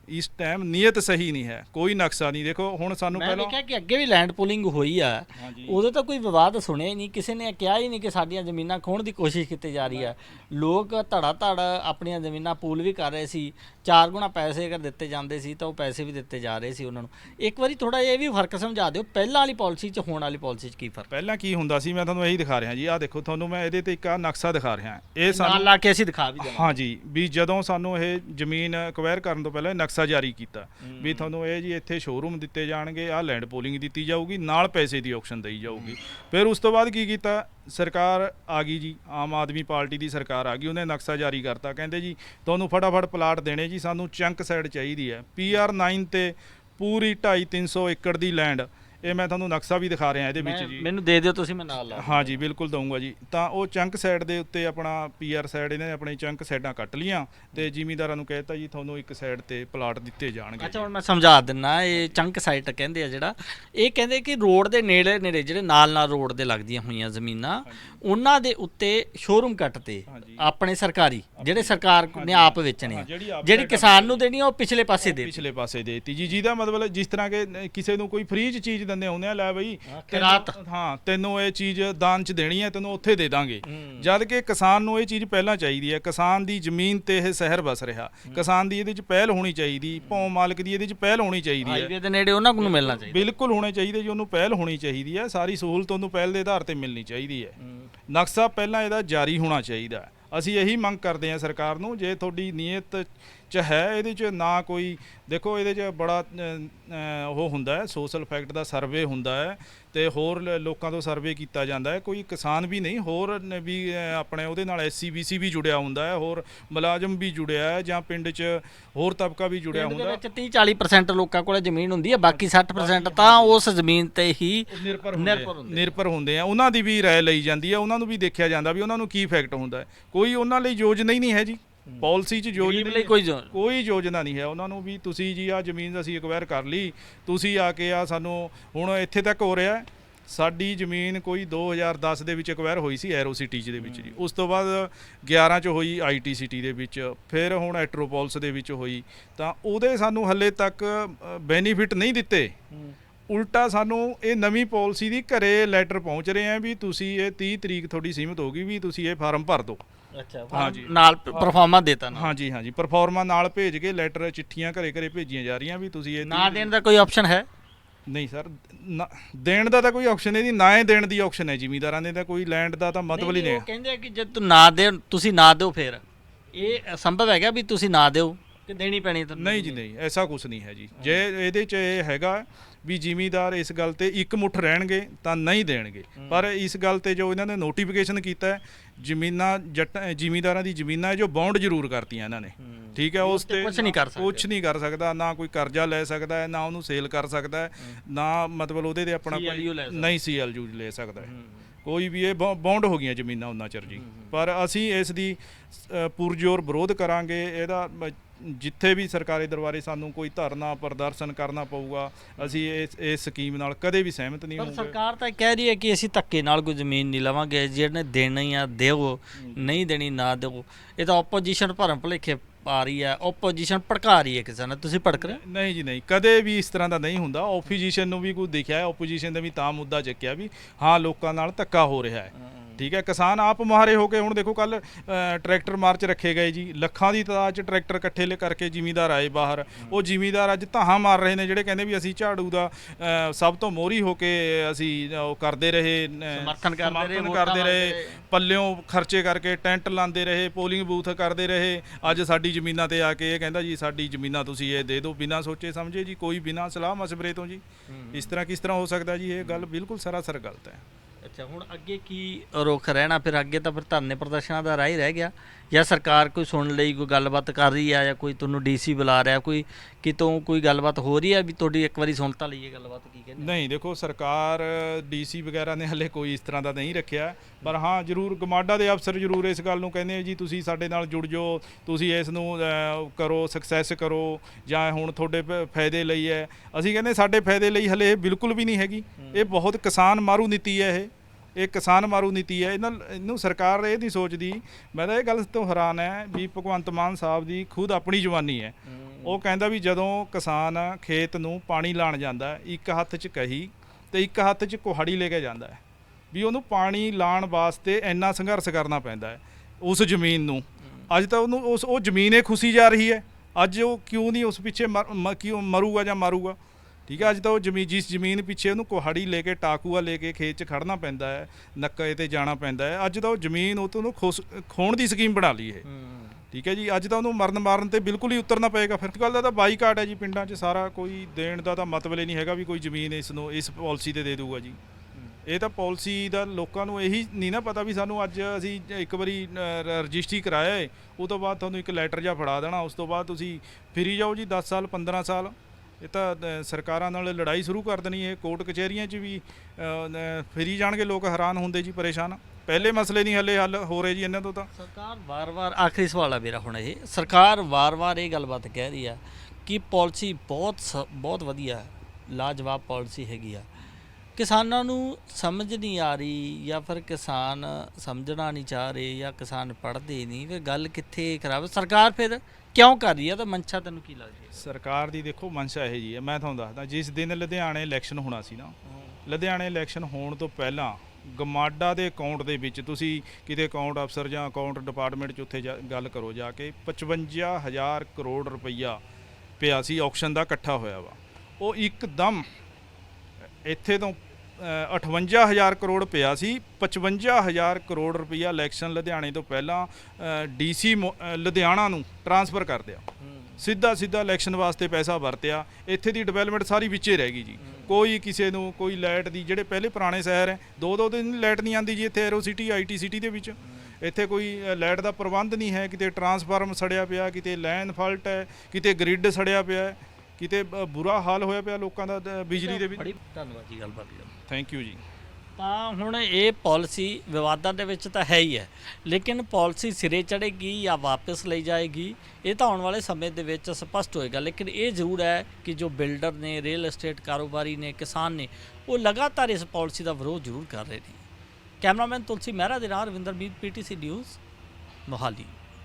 ਇਸ ਟਾਈਮ ਨੀਅਤ ਸਹੀ ਨਹੀਂ ਹੈ ਕੋਈ ਨਕਸ਼ਾ ਨਹੀਂ। ਦੇਖੋ ਹੁਣ ਸਾਨੂੰ ਮੈਂ ਪਹਿਲਾਂ ਦੇਖਿਆ ਕਿ ਅੱਗੇ ਵੀ ਲੈਂਡ ਪੁਲਿੰਗ ਹੋਈ ਆ। ਹਾਂਜੀ। ਉਦੋਂ ਤਾਂ ਕੋਈ ਵਿਵਾਦ ਸੁਣਿਆ ਹੀ ਨਹੀਂ ਕਿਸੇ ਨੇ ਕਿਹਾ ਹੀ ਨਹੀਂ ਕਿ ਸਾਡੀਆਂ ਜ਼ਮੀਨਾਂ ਖੋਣ ਦੀ ਕੋਸ਼ਿਸ਼ ਕੀਤੀ ਜਾ ਰਹੀ ਹੈ ਲੋਕ ਧੜਾ ਧੜ ਆਪਣੀਆਂ ਜ਼ਮੀਨਾਂ ਪੂਲ ਵੀ ਕਰ ਰਹੇ ਸੀ। ਚਾਰ ਗੁਣਾ ਪੈਸੇ ਅਗਰ ਦਿੱਤੇ ਜਾਂਦੇ ਸੀ ਤਾਂ ਉਹ ਪੈਸੇ ਵੀ ਦਿੱਤੇ ਜਾ ਰਹੇ ਸੀ ਉਹਨਾਂ ਨੂੰ। ਇੱਕ ਵਾਰੀ ਥੋੜਾ ਇਹ ਵੀ ਫ਼ਰਕ ਸਮਝਾ ਦਿਓ ਪਹਿਲਾਂ ਵਾਲੀ ਪਾਲਿਸੀ 'ਚ ਹੋਣ ਵਾਲੀ ਪਾਲਿਸੀ 'ਚ ਕੀ ਫ਼ਰਕ? ਪਹਿਲਾਂ ਕੀ ਹੁੰਦਾ ਸੀ ਮੈਂ ਤੁਹਾਨੂੰ ਇਹੀ ਦਿਖਾ ਰਿਹਾ ਜੀ। ਆਹ ਦੇਖੋ ਤੁਹਾਨੂੰ ਮੈਂ ਇਹਦੇ ਤੇ ਇੱਕ ਆਹ ਨਕਸ਼ਾ ਦਿਖਾ ਰਿਹਾ। ਇਹ ਨਾਲ ਸਾਨੂੰ ਲਾ ਕੇ ਅਸੀਂ ਦਿਖਾ ਵੀ ਦੇਵਾਂਗੇ। ਹਾਂਜੀ ਵੀ ਜਦੋਂ ਸਾਨੂੰ ਇਹ ਜ਼ਮੀਨ ਅਕਵਾਇਰ ਕਰਨ ਤੋਂ ਪਹਿਲਾਂ ਇਹ ਨਕਸ਼ਾ ਜਾਰੀ ਕੀਤਾ। ਵੀ ਤੁਹਾਨੂੰ ਇਹ ਜੀ ਇੱਥੇ ਸ਼ੋਰੂਮ ਦਿੱਤੇ ਜਾਣਗੇ ਆਹ ਲੈਂਡ ਪੋਲਿੰਗ ਦਿੱਤੀ ਜਾਊਗੀ ਨਾਲ ਪੈਸੇ ਦੀ ਆਪਸ਼ਨ ਦਈ ਜਾਊਗੀ। ਫਿਰ ਉਸ ਤੋਂ ਬਾਅਦ ਕੀ ਕੀਤਾ? ਸਰਕਾਰ ਆ ਗਈ ਜੀ ਆਮ ਆਦਮੀ ਪਾਰਟੀ ਦੀ ਸਰਕਾਰ ਆ ਗਈ ਉਹਨੇ ਨਕਸ਼ਾ ਜਾਰੀ ਕਰਤਾ। ਕਹਿੰਦੇ ਜੀ ਤੁਹਾਨੂੰ ਫਟਾਫਟ ਪਲਾਟ ਦੇਣੇ ਜੀ ਸਾਨੂੰ ਚੰਕ ਸਾਈਡ ਚਾਹੀਦੀ ਹੈ। ਪੀਆਰ 9 ਤੇ ਪੂਰੀ 2.5 300 ਏਕੜ ਦੀ ਲੈਂਡ ਇਹ ਮੈਂ ਤੁਹਾਨੂੰ ਨਕਸ਼ਾ ਵੀ ਦਿਖਾ ਰਿਹਾ ਇਹਦੇ ਵਿੱਚ ਜੀ। ਮੈਨੂੰ ਦੇ ਦਿਓ ਤੁਸੀਂ ਮੈਂ ਨਾਲ ਲਾ ਹਾਂ ਜੀ ਬਿਲਕੁਲ ਦਊਂਗਾ ਜੀ। ਤਾਂ ਉਹ ਚੰਕ ਸਾਈਡ ਦੇ ਉੱਤੇ ਆਪਣਾ ਪੀਆਰ ਸਾਈਡ ਇਹਨੇ ਆਪਣੇ ਚੰਕ ਸਾਈਡਾਂ ਕੱਟ ਲੀਆਂ ਤੇ ਜ਼ਿਮੀਂਦਾਰਾਂ ਨੂੰ ਕਹਿਤਾ ਜੀ ਤੁਹਾਨੂੰ ਇੱਕ ਸਾਈਡ ਤੇ ਪਲਾਟ ਦਿੱਤੇ ਜਾਣਗੇ ਅੱਛਾ ਹੁਣ ਮੈਂ ਸਮਝਾ ਦਿੰਨਾ ਇਹ ਚੰਕ ਸਾਈਟ ਕਹਿੰਦੇ ਆ ਜਿਹੜਾ। ਇਹ ਕਹਿੰਦੇ ਕਿ ਰੋਡ ਦੇ ਨੇੜੇ ਨੇੜੇ ਜਿਹੜੇ ਨਾਲ ਨਾਲ ਰੋਡ ਦੇ ਲੱਗਦੀਆਂ ਹੋਈਆਂ ਜ਼ਮੀਨਾਂ ਉਹਨਾਂ ਦੇ ਉੱਤੇ ਸ਼ੋਰੂਮ ਕੱਟਤੇ ਹਾਂਜੀ। ਆਪਣੇ ਸਰਕਾਰੀ ਜਿਹੜੇ ਸਰਕਾਰ ਨੇ ਆਪ ਵੇਚਣੇ ਆ। ਜਿਹੜੀ ਕਿਸਾਨ ਨੂੰ ਦੇਣੀ ਉਹ ਪਿਛਲੇ ਪਾਸੇ ਦੇ ਪਿਛਲੇ ਪਾਸੇ ਦੇਤੀ। ਜੀ ਜਿਹਦਾ ਮਤਲਬ ਜਿਸ ਤਰ੍ਹਾਂ ਕਿ ਕਿਸੇ ਨੂੰ ਕੋਈ ਫ੍ਰੀ ਚ ਚੀਜ਼ ਦਿੰਦੇ ਹੁੰਦੇ ਆ ਲੈ ਬਈ ਕਿਰਾਤ। ਹਾਂ ਤੈਨੂੰ ਇਹ ਚੀਜ਼ ਦਾਨ ਚ ਦੇਣੀ ਹੈ ਤੈਨੂੰ ਉੱਥੇ ਦੇ ਦਾਂਗੇ। ਜਦ ਕਿ ਕਿਸਾਨ ਨੂੰ ਇਹ ਚੀਜ਼ ਪਹਿਲਾਂ ਚਾਹੀਦੀ ਹੈ। ਕਿਸਾਨ ਦੀ ਜ਼ਮੀਨ ਤੇ ਇਹ ਸ਼ਹਿਰ ਵਸ ਰਿਹਾ। ਕਿਸਾਨ ਦੀ ਇਹਦੇ ਚ ਪਹਿਲ ਹੋਣੀ ਚਾਹੀਦੀ ਭੌਂ ਮਾਲਕ ਦੀ ਇਹਦੇ ਚ ਪਹਿਲ ਹੋਣੀ ਚਾਹੀਦੀ ਹੈ। ਹਾਈਵੇ ਦੇ ਨੇੜੇ ਉਹਨਾਂ ਨੂੰ ਮਿਲਣਾ ਚਾਹੀਦਾ। ਬਿਲਕੁਲ ਹੋਣੇ ਚਾਹੀਦੇ ਜੀ ਉਹਨੂੰ ਪਹਿਲ ਹੋਣੀ ਚਾਹੀਦੀ ਹੈ ਸਾਰੀ ਸਹੂਲਤ ਉਹਨੂੰ ਪਹਿਲ ਦੇ ਆਧਾਰ ਤੇ ਮਿਲਣੀ ਚਾਹੀਦੀ ਹੈ। ਨਕਸ਼ਾ ਪਹਿਲਾਂ ਇਹਦਾ ਜਾਰੀ ਹੋਣਾ ਚਾਹੀਦਾ। ਅਸੀਂ ਇਹੀ ਮੰਗ ਕਰਦੇ ਹਾਂ ਸਰਕਾਰ ਨੂੰ ਜੇ ਤੁਹਾਡੀ ਨੀਅਤ ਚ ਹੈ ਇਹਦੇ ਚ ਨਾ ਕੋਈ ਦੇਖੋ ਇਹਦੇ ਚ ਬੜਾ ਉਹ ਹੁੰਦਾ ਹੈ ਸੋਸ਼ਲ ਫੈਕਟ ਦਾ ਸਰਵੇ ਹੁੰਦਾ ਹੈ ਤੇ ਹੋਰ ਲੋਕਾਂ ਤੋਂ ਸਰਵੇ ਕੀਤਾ ਜਾਂਦਾ ਹੈ। ਕੋਈ ਕਿਸਾਨ ਵੀ ਨਹੀਂ ਹੋਰ ਵੀ ਆਪਣੇ ਉਹਦੇ ਨਾਲ ਐਸਸੀਬੀਸੀ ਵੀ ਜੁੜਿਆ ਹੁੰਦਾ ਹੈ ਹੋਰ ਮੁਲਾਜ਼ਮ ਵੀ ਜੁੜਿਆ ਹੈ ਜਾਂ ਪਿੰਡ 'ਚ ਹੋਰ ਤਬਕਾ ਵੀ ਜੁੜਿਆ ਹੁੰਦਾ। ਵਿੱਚ 30 40% ਲੋਕਾਂ ਕੋਲੇ ਜ਼ਮੀਨ ਹੁੰਦੀ ਹੈ ਬਾਕੀ 60% ਤਾਂ ਉਸ ਜ਼ਮੀਨ ਤੇ ਹੀ ਨਿਰਭਰ ਹੁੰਦੇ ਆ। ਨਿਰਭਰ ਹੁੰਦੇ ਆ। ਉਹਨਾਂ ਦੀ ਵੀ ਰਾਏ ਲਈ ਜਾਂਦੀ ਆ ਉਹਨਾਂ ਨੂੰ ਵੀ ਦੇਖਿਆ ਜਾਂਦਾ ਵੀ ਉਹਨਾਂ ਨੂੰ ਕੀ ਇਫੈਕਟ ਹੁੰਦਾ ਹੈ। ਕੋਈ ਉਹਨਾਂ ਲਈ ਯੋਜਨਾ ਹੀ ਨਹੀਂ ਹੈ ਜੀ। ਪਾਲਿਸੀ 'ਚ ਗਰੀਬ ਯੋਜਨਾ ਲਈ ਕੋਈ ਕੋਈ ਯੋਜਨਾ ਨਹੀਂ ਹੈ। ਉਹਨਾਂ ਨੂੰ ਵੀ ਤੁਸੀਂ ਜੀ ਆ ਜ਼ਮੀਨ ਅਸੀਂ ਅਕਵਾਇਰ ਕਰ ਲਈ ਤੁਸੀਂ ਆ ਕੇ ਆ ਸਾਨੂੰ ਹੁਣ ਇੱਥੇ ਤੱਕ ਹੋ ਰਿਹਾ ਹੈ। ਸਾਡੀ ਜ਼ਮੀਨ ਕੋਈ 2010 ਦੇ ਵਿੱਚ ਅਕਵਾਇਰ ਹੋਈ ਸੀ ਐਰੋ ਸਿਟੀ ਦੇ ਵਿੱਚ ਜੀ। ਉਸ ਤੋਂ ਬਾਅਦ 11 ਚ ਹੋਈ ਆਈਟੀ ਸਿਟੀ ਦੇ ਵਿੱਚ ਫਿਰ ਹੁਣ ਐਟਰੋਪੋਲਸ ਦੇ ਵਿੱਚ ਹੋਈ। ਤਾਂ ਉਹਦੇ ਸਾਨੂੰ ਹੱਲੇ ਤੱਕ ਬੈਨੀਫਿਟ ਨਹੀਂ ਦਿੱਤੇ। ਉਲਟਾ ਸਾਨੂੰ ਇਹ ਨਵੀਂ ਪਾਲਿਸੀ ਦੀ ਘਰੇ ਲੈਟਰ ਪਹੁੰਚ ਰਹੇ ਆ ਵੀ ਤੁਸੀਂ ਇਹ 30 ਤਰੀਕ ਤੁਹਾਡੀ ਸੀਮਤ ਹੋਗੀ ਵੀ ਤੁਸੀਂ ਇਹ ਫਾਰਮ ਭਰ ਦਿਓ। ਅੱਛਾ ਹਾਂਜੀ। ਨਾਲ ਪਰਫਾਰਮਾ ਦੇਤਾ ਨਾ ਹਾਂਜੀ ਹਾਂਜੀ। ਪਰਫਾਰਮਾ ਨਾਲ ਭੇਜ ਕੇ ਲੈਟਰ ਚਿੱਠੀਆਂ ਘਰੇ ਘਰੇ ਭੇਜੀਆਂ ਜਾ ਰਹੀਆਂ ਵੀ ਤੁਸੀਂ ਇਹ ਨਾ ਦੇਣ ਦਾ ਕੋਈ ਆਪਸ਼ਨ ਹੈ? ਨਹੀਂ ਸਰ ਨਾ- ਦੇਣ ਦਾ ਤਾਂ ਕੋਈ ਆਪਸ਼ਨ ਨਹੀਂ ਨਾ ਹੀ ਦੇਣ ਦੀ ਆਪਸ਼ਨ ਹੈ ਜ਼ਿਮੀਦਾਰਾਂ ਦੇ ਤਾਂ ਕੋਈ ਲੈਂਡ ਦਾ ਤਾਂ ਮਤਲਬ ਹੀ ਨਹੀਂ ਉਹ ਹੈ। ਕਹਿੰਦੇ ਆ ਕਿ ਜੇ ਤੂੰ ਨਾ ਦੇ ਤੁਸੀਂ ਨਾ ਦਿਓ ਫਿਰ। ਇਹ ਸੰਭਵ ਹੈਗਾ ਵੀ ਤੁਸੀਂ ਨਾ ਦਿਓ ਕਿ ਦੇਣੀ ਪੈਣੀ ਤੁਹਾਨੂੰ ਨਹੀਂ ਜੀ ਨਹੀਂ ਐਸਾ ਕੁਝ ਨਹੀਂ ਹੈ ਜੀ। ਜੇ ਇਹਦੇ 'ਚ ਇਹ ਹੈਗਾ ਵੀ ਜ਼ਿਮੀਦਾਰ ਇਸ ਗੱਲ ਤੇ ਇੱਕ ਮੁੱਠ ਰਹਿਣਗੇ ਤਾਂ ਨਹੀਂ ਦੇਣਗੇ। ਪਰ ਇਸ ਗੱਲ ਤੇ ਜੋ ਇਹਨਾਂ ਨੇ ਨੋਟੀਫਿਕੇਸ਼ਨ ਕੀਤਾ ਹੈ ਜ਼ਮੀਨਾਂ ਜੱਟ ਜ਼ਿਮੀਦਾਰਾਂ ਦੀ ਜ਼ਮੀਨਾਂ ਹੈ ਜੋ ਬੌਂਡ ਜ਼ਰੂਰ ਕਰਤੀਆਂ ਇਹਨਾਂ ਨੇ। ਠੀਕ ਹੈ ਉਸ ਤੇ ਕੁਛ ਨਹੀਂ ਕਰ ਸਕਦੇ। ਕੁਛ ਨਹੀਂ ਕਰ ਸਕਦਾ ਨਾ ਕੋਈ ਕਰਜ਼ਾ ਲੈ ਸਕਦਾ ਹੈ ਨਾ ਉਹਨੂੰ ਸੇਲ ਕਰ ਸਕਦਾ ਹੈ ਨਾ ਮਤਲਬ ਉਹਦੇ ਤੇ ਆਪਣਾ ਸਕਦਾ। ਨਹੀਂ ਸੀਐਲਯੂ ਲੈ ਸਕਦਾ ਹੈ। ਕੋਈ ਵੀ ਇਹ ਬੌ- ਬੌਂਡ ਹੋ ਗਈਆਂ ਜ਼ਮੀਨਾਂ ਉਹਨਾਂ ਚਿਰ ਜੀ। ਪਰ ਅਸੀਂ ਇਸ ਦੀ ਪੁਰਜ਼ੋਰ ਵਿਰੋਧ ਕਰਾਂਗੇ ਇਹਦਾ ਜਿੱਥੇ ਵੀ ਸਰਕਾਰੀ ਦਰਬਾਰੇ ਸਾਨੂੰ ਕੋਈ ਧਰਨਾ ਪ੍ਰਦਰਸ਼ਨ ਕਰਨਾ ਪਊਗਾ ਅਸੀਂ ਇਸ ਇਸ ਸਕੀਮ ਨਾਲ ਕਦੇ ਵੀ ਸਹਿਮਤ ਨਹੀਂ ਪਰ ਹੋਵਾਂਗੇ। ਸਰਕਾਰ ਤਾਂ ਕਹਿ ਰਹੀ ਹੈ ਕਿ ਅਸੀਂ ਧੱਕੇ ਨਾਲ ਕੋਈ ਜ਼ਮੀਨ ਨਹੀਂ ਲਵਾਂਗੇ ਜਿਹਨੇ ਦੇਣੀ ਆ ਦਿਓ ਨਹੀਂ ਦੇਣੀ ਨਾ ਦਿਓ ਇਹ ਤਾਂ ਆਪੋਜੀਸ਼ਨ ਭਰਮ ਭੁਲੇਖੇ ਪਾ ਰਹੀ ਹੈ ਆਪੋਜੀਸ਼ਨ ਭੜਕਾ ਰਹੀ ਹੈ ਕਿਸੇ ਨਾਲ ਤੁਸੀਂ ਭੜਕ ਰਹੇ ਹੋ? ਨਹੀਂ ਜੀ ਨਹੀਂ ਕਦੇ ਵੀ ਇਸ ਤਰ੍ਹਾਂ ਦਾ ਨਹੀਂ ਹੁੰਦਾ। ਆਪੋਜੀਸ਼ਨ ਨੂੰ ਵੀ ਕੋਈ ਦੇਖਿਆ ਹੈ ਆਪੋਜੀਸ਼ਨ ਦੇ ਵੀ ਤਾਂ ਮੁੱਦਾ ਚੱਕਿਆ ਵੀ ਹਾਂ ਲੋਕਾਂ ਨਾਲ ਧੱਕਾ ਹੋ ਰਿਹਾ ਹੈ। ਠੀਕ ਹੈ ਕਿਸਾਨ ਆਪ ਮੁਹਾਰੇ ਹੋ ਕੇ ਹੁਣ ਦੇਖੋ ਕੱਲ ਟਰੈਕਟਰ ਮਾਰਚ ਰੱਖੇ ਗਏ ਜੀ। ਲੱਖਾਂ ਦੀ ਤਾਦਾਦ ਚ ਟਰੈਕਟਰ ਇਕੱਠੇ ਲੈ ਕਰਕੇ ਜ਼ਿਮੀਦਾਰ ਆਏ ਬਾਹਰ। ਉਹ ਜ਼ਿਮੀਦਾਰ ਅੱਜ ਧਾਹਾਂ ਮਾਰ ਰਹੇ ਨੇ ਜਿਹੜੇ ਕਹਿੰਦੇ ਵੀ ਅਸੀਂ ਝਾੜੂ ਦਾ ਸਭ ਤੋਂ ਮੋਹਰੀ ਹੋ ਕੇ ਅਸੀਂ ਉਹ ਕਰਦੇ ਰਹੇ ਸਮਰਥਨ ਕਰਦੇ ਰਹੇ। ਪੱਲਿਓਂ ਖਰਚੇ ਕਰਕੇ ਟੈਂਟ ਲਾਉਂਦੇ ਰਹੇ ਪੋਲਿੰਗ ਬੂਥ ਕਰਦੇ ਰਹੇ। ਅੱਜ ਸਾਡੀ ਜ਼ਮੀਨਾਂ ਤੇ ਆ ਕੇ ਇਹ ਕਹਿੰਦਾ ਜੀ ਸਾਡੀ ਜ਼ਮੀਨਾਂ ਤੁਸੀਂ ਇਹ ਦੇ ਦਿਓ ਬਿਨਾਂ ਸੋਚੇ ਸਮਝੇ ਜੀ ਕੋਈ ਬਿਨਾਂ ਸਲਾਹ ਮਸ਼ਵਰੇ ਤੋਂ ਜੀ। ਇਸ ਤਰ੍ਹਾਂ ਕਿਸ ਤਰ੍ਹਾਂ ਹੋ ਸਕਦਾ ਜੀ? ਇਹ ਗੱਲ ਬਿਲਕੁਲ ਸਰਾਸਰ ਗਲਤ ਹੈ। ਅੱਛਾ ਹੁਣ ਅੱਗੇ ਕੀ ਰੁਖ ਰਹਿਣਾ? ਫਿਰ ਅੱਗੇ ਤਾਂ ਫਿਰ ਧਰਨੇ ਪ੍ਰਦਰਸ਼ਨਾਂ ਦਾ ਰਾਹ ਹੀ ਰਹਿ ਗਿਆ। ਜਾਂ ਸਰਕਾਰ ਕੋਈ ਸੁਣ ਲਈ ਕੋਈ ਗੱਲਬਾਤ ਕਰ ਰਹੀ ਆ ਜਾਂ ਕੋਈ ਤੁਹਾਨੂੰ ਡੀਸੀ ਬੁਲਾ ਰਿਹਾ ਕੋਈ ਕਿਤੋਂ ਕੋਈ ਗੱਲਬਾਤ ਹੋ ਰਹੀ ਹੈ ਵੀ ਤੁਹਾਡੀ ਇੱਕ ਵਾਰੀ ਸੁਣ ਤਾਂ ਲਈਏ ਗੱਲਬਾਤ ਕੀ ਕਹਿੰਦੇ? ਨਹੀਂ ਦੇਖੋ ਸਰਕਾਰ ਡੀਸੀ ਵਗੈਰਾ ਨੇ ਹਲੇ ਕੋਈ ਇਸ ਤਰ੍ਹਾਂ ਦਾ ਨਹੀਂ ਰੱਖਿਆ। ਪਰ ਹਾਂ ਜ਼ਰੂਰ ਗਮਾਡਾ ਦੇ ਅਫਸਰ ਜ਼ਰੂਰ ਇਸ ਗੱਲ ਨੂੰ ਕਹਿੰਦੇ ਆ ਜੀ ਤੁਸੀਂ ਸਾਡੇ ਨਾਲ ਜੁੜ ਜਾਓ ਤੁਸੀਂ ਇਸ ਨੂੰ ਕਰੋ ਸਕਸੈਸ ਕਰੋ ਜਾਂ ਹੁਣ ਤੁਹਾਡੇ ਫਾਇਦੇ ਲਈ ਹੈ। ਅਸੀਂ ਕਹਿੰਦੇ ਸਾਡੇ ਫਾਇਦੇ ਲਈ ਹਲੇ ਇਹ ਬਿਲਕੁਲ ਵੀ ਨਹੀਂ ਹੈਗੀ। ਇਹ ਬਹੁਤ ਕਿਸਾਨ ਮਾਰੂ ਨੀਤੀ ਹੈ ਇਹ। ਇਹ ਕਿਸਾਨ ਮਾਰੂ ਨੀਤੀ ਹੈ। ਇਹਨਾਂ ਇਹਨੂੰ ਸਰਕਾਰ ਇਹ ਨਹੀਂ ਸੋਚਦੀ। ਮੈਂ ਤਾਂ ਇਹ ਗੱਲ ਤੋਂ ਹੈਰਾਨ ਹੈ ਵੀ ਭਗਵੰਤ ਮਾਨ ਸਾਹਿਬ ਦੀ ਖੁਦ ਆਪਣੀ ਜਵਾਨੀ ਹੈ। ਉਹ ਕਹਿੰਦਾ ਵੀ ਜਦੋਂ ਕਿਸਾਨ ਖੇਤ ਨੂੰ ਪਾਣੀ ਲਾਣ ਜਾਂਦਾ ਇੱਕ ਹੱਥ 'ਚ ਕਹੀ ਤੇ ਇੱਕ ਹੱਥ 'ਚ ਕੁਹਾੜੀ ਲੈ ਕੇ ਜਾਂਦਾ ਹੈ ਵੀ ਉਹਨੂੰ ਪਾਣੀ ਲਾਣ ਵਾਸਤੇ ਇੰਨਾ ਸੰਘਰਸ਼ ਕਰਨਾ ਪੈਂਦਾ ਹੈ ਉਸ ਜ਼ਮੀਨ ਨੂੰ। ਅੱਜ ਤਾਂ ਉਹਨੂੰ ਉਸ ਉਹ ਜ਼ਮੀਨ ਇਹ ਖੁਸੀ ਜਾ ਰਹੀ ਹੈ। ਅੱਜ ਉਹ ਕਿਉਂ ਨਹੀਂ ਉਸ ਪਿੱਛੇ ਕਿਉਂ ਮਰੂਗਾ ਜਾਂ ਮਾਰੂਗਾ? ਠੀਕ ਹੈ, ਅੱਜ ਤਾਂ ਉਹ ਜ਼ਮੀਨ, ਜਿਸ ਜ਼ਮੀਨ ਪਿੱਛੇ ਉਹਨੂੰ ਕੁਹਾੜੀ ਲੈ ਕੇ, ਟਾਕੂਆ ਲੈ ਕੇ ਖੇਤ 'ਚ ਖੜਨਾ ਪੈਂਦਾ ਹੈ ਨੱਕੇ ਤੇ ਜਾਣਾ ਪੈਂਦਾ ਹੈ, ਅੱਜ ਤਾਂ ਉਹ ਜ਼ਮੀਨ ਉਹ ਤੋਂ ਉਹਨੂੰ ਖੁਸ- ਖੋਣ ਦੀ ਸਕੀਮ ਬਣਾ ਲਈ ਹੈ ਠੀਕ ਹੈ ਜੀ, ਅੱਜ ਤਾਂ ਉਹਨੂੰ ਮਰਨ ਮਾਰਨ ਤੇ ਬਿਲਕੁਲ ਹੀ ਉਤਰਨਾ ਪਏਗਾ। ਫਿਰ ਗੱਲ ਦਾ ਤਾਂ ਬਾਈਕਾਟ ਹੈ ਜੀ ਪਿੰਡਾਂ 'ਚ, ਸਾਰਾ ਕੋਈ ਦੇਣ ਦਾ ਤਾਂ ਮਤਲਬ ਹੀ ਨਹੀਂ ਹੈਗਾ ਵੀ ਕੋਈ ਜ਼ਮੀਨ ਇਸ ਨੂੰ, ਇਸ ਪਾਲਿਸੀ ਤੇ ਦੇ ਦੂਗਾ ਜੀ। ਇਹ ਤਾਂ ਪਾਲਿਸੀ ਦਾ ਲੋਕਾਂ ਨੂੰ ਇਹੀ ਨਹੀਂ ਨਾ ਪਤਾ ਵੀ ਸਾਨੂੰ ਅੱਜ ਅਸੀਂ ਇੱਕ ਵਾਰੀ ਰਜਿਸਟਰੀ ਕਰਾਇਆ ਏ, ਉਹ ਤੋਂ ਬਾਅਦ ਤੁਹਾਨੂੰ ਇੱਕ ਲੈਟਰ ਜਾਂ ਫੜਾ ਦੇਣਾ, ਉਸ ਤੋਂ ਬਾਅਦ ਤੁਸੀਂ ਫਿਰੀ ਜਾਓ ਜੀ 10 ਸਾਲ 15 ਸਾਲ। ਇਹ ਤਾਂ ਸਰਕਾਰਾਂ ਨਾਲ ਲੜਾਈ ਸ਼ੁਰੂ ਕਰ ਦੇਣੀ ਹੈ। ਕੋਰਟ ਕਚਹਿਰੀਆਂ 'ਚ ਵੀ ਅ, ਅ, ਜਾਣਗੇ ਲੋਕ ਹੈਰਾਨ ਹੁੰਦੇ ਜੀ ਪਰੇਸ਼ਾਨ। ਪਹਿਲੇ ਮਸਲੇ ਨਹੀਂ ਹੱਲੇ ਹੱਲ ਹੋ ਰਹੇ ਜੀ ਇਹਨਾਂ ਤੋਂ ਤਾਂ। ਸਰਕਾਰ ਵਾਰ-ਵਾਰ ਆਖਰੀ ਸਵਾਲ ਆ ਮੇਰਾ ਹੁਣ ਇਹ। ਸਰਕਾਰ ਵਾਰ-ਵਾਰ ਇਹ ਗੱਲਬਾਤ ਕਹਿ ਰਹੀ ਆ ਕਿ ਪਾਲਿਸੀ ਬਹੁਤ ਸ- ਬਹੁਤ ਵਧੀਆ ਲਾਜਵਾਬ ਪਾਲਿਸੀ ਹੈਗੀ ਆ। ਕਿਸਾਨਾਂ ਨੂੰ ਸਮਝ ਨਹੀਂ ਆ ਰਹੀ ਜਾਂ ਫਿਰ ਕਿਸਾਨ ਸਮਝਣਾ ਨਹੀਂ ਚਾਹ ਰਹੇ ਜਾਂ ਕਿਸਾਨ ਪੜ੍ਹਦੇ ਨਹੀਂ। ਫਿਰ ਗੱਲ ਕਿੱਥੇ ਖਰਾਬ ਸਰਕਾਰ ਫਿਰ ਕਿਉਂ ਕਰ ਰਹੀ ਹੈ ਤਾਂ ਮਨਸ਼ਾ ਤੈਨੂੰ ਕੀ ਲੱਗਦੀ ਹੈ ਸਰਕਾਰ ਦੀ ਦੇਖੋ ਮਨਸ਼ਾ ਇਹ ਜੀ ਹੈ ਮੈਂ ਤੁਹਾਨੂੰ ਦੱਸਦਾ, ਜਿਸ ਦਿਨ ਲੁਧਿਆਣੇ ਇਲੈਕਸ਼ਨ ਹੋਣਾ ਸੀ ਨਾ, ਲੁਧਿਆਣੇ ਇਲੈਕਸ਼ਨ ਹੋਣ ਤੋਂ ਪਹਿਲਾਂ ਗਮਾਡਾ ਦੇ ਅਕਾਊਂਟ ਦੇ ਵਿੱਚ ਤੁਸੀਂ ਕਿਤੇ ਅਕਾਊਂਟ ਅਫਸਰ ਜਾਂ ਅਕਾਊਂਟ ਡਿਪਾਰਟਮੈਂਟ 'ਚ ਉੱਥੇ ਜਾ- ਗੱਲ ਕਰੋ ਜਾ ਕੇ 55000 ਕਰੋੜ ਰੁਪਈਆ ਪਿਆ ਸੀ ਆਕਸ਼ਨ ਦਾ ਇਕੱਠਾ ਹੋਇਆ ਵਾ। ਉਹ ਇੱਕਦਮ ਇੱਥੇ ਤੋਂ 58000 ਕਰੋੜ ਪਿਆ ਸੀ। 55000 ਕਰੋੜ ਰੁਪਈਆ ਇਲੈਕਸ਼ਨ ਲੁਧਿਆਣੇ ਤੋਂ ਪਹਿਲਾਂ ਡੀਸੀ ਲੁਧਿਆਣਾ ਨੂੰ ਟਰਾਂਸਫਰ ਕਰ ਦਿਆ। ਸਿੱਧਾ ਸਿੱਧਾ ਇਲੈਕਸ਼ਨ ਵਾਸਤੇ ਪੈਸਾ ਵਰਤਿਆ। ਇੱਥੇ ਦੀ ਡਿਵੈਲਪਮੈਂਟ ਸਾਰੀ ਵਿੱਚੇ ਰਹਿ ਗਈ ਜੀ। ਕੋਈ ਕਿਸੇ ਨੂੰ ਕੋਈ ਲਾਈਟ ਦੀ ਜਿਹੜੇ ਪਹਿਲੇ ਪੁਰਾਣੇ ਸ਼ਹਿਰ ਹੈ ਦੋ ਦੋ ਦਿਨ ਲਾਈਟ ਨਹੀਂ ਆਂਦੀ ਜੀ ਇੱਥੇ ਐਰੋ ਸਿਟੀ ਆਈਟੀ ਸਿਟੀ ਦੇ ਵਿੱਚ। ਇੱਥੇ ਕੋਈ ਲਾਈਟ ਦਾ ਪ੍ਰਬੰਧ ਨਹੀਂ ਹੈ। ਕਿਤੇ ਟਰਾਂਸਫਾਰਮ ਸੜਿਆ ਪਿਆ ਕਿਤੇ ਲਾਈਨ ਫਾਲਟ ਹੈ ਕਿਤੇ ਗ੍ਰਿਡ ਸੜਿਆ ਪਿਆ ਹੈ, ਕਿਤੇ ਬੁਰਾ ਹਾਲ ਹੋਇਆ ਪਿਆ ਲੋਕਾਂ ਦਾ ਬਿਜਲੀ ਦੇ ਵਿੱਚ ਬੜੀ ਧੰਨਵਾਦ ਜੀ ਗੱਲਬਾਤ ਲਈ। ਥੈਂਕ ਯੂ ਜੀ। ਤਾਂ ਹੁਣ ਇਹ ਪਾਲਿਸੀ ਵਿਵਾਦਾਂ ਦੇ ਵਿੱਚ ਤਾਂ ਹੈ ਹੀ ਹੈ ਲੇਕਿਨ ਪਾਲਿਸੀ ਸਿਰੇ ਚੜੇਗੀ ਜਾਂ ਵਾਪਸ ਲਈ ਜਾਏਗੀ ਇਹ ਤਾਂ ਆਉਣ ਵਾਲੇ ਸਮੇਂ ਦੇ ਵਿੱਚ ਸਪਸ਼ਟ ਹੋਏਗਾ। ਲੇਕਿਨ ਇਹ ਜ਼ਰੂਰ ਹੈ ਕਿ ਜੋ ਬਿਲਡਰ ਨੇ ਰੀਅਲ ਏਸਟੇਟ ਕਾਰੋਬਾਰੀ ਨੇ ਕਿਸਾਨ ਨੇ ਉਹ ਲਗਾਤਾਰ ਇਸ ਪਾਲਿਸੀ ਦਾ ਵਿਰੋਧ ਜ਼ਰੂਰ ਕਰ ਰਹੇ ਨੇ। ਕੈਮਰਾਮੈਨ ਤੁਲਸੀ ਮਹਿਰਾ ਦੇ ਨਾਲ ਰਵਿੰਦਰ ਮੀਤ ਪੀਟੀਸੀ ਨਿਊਜ਼ ਮੋਹਾਲੀ।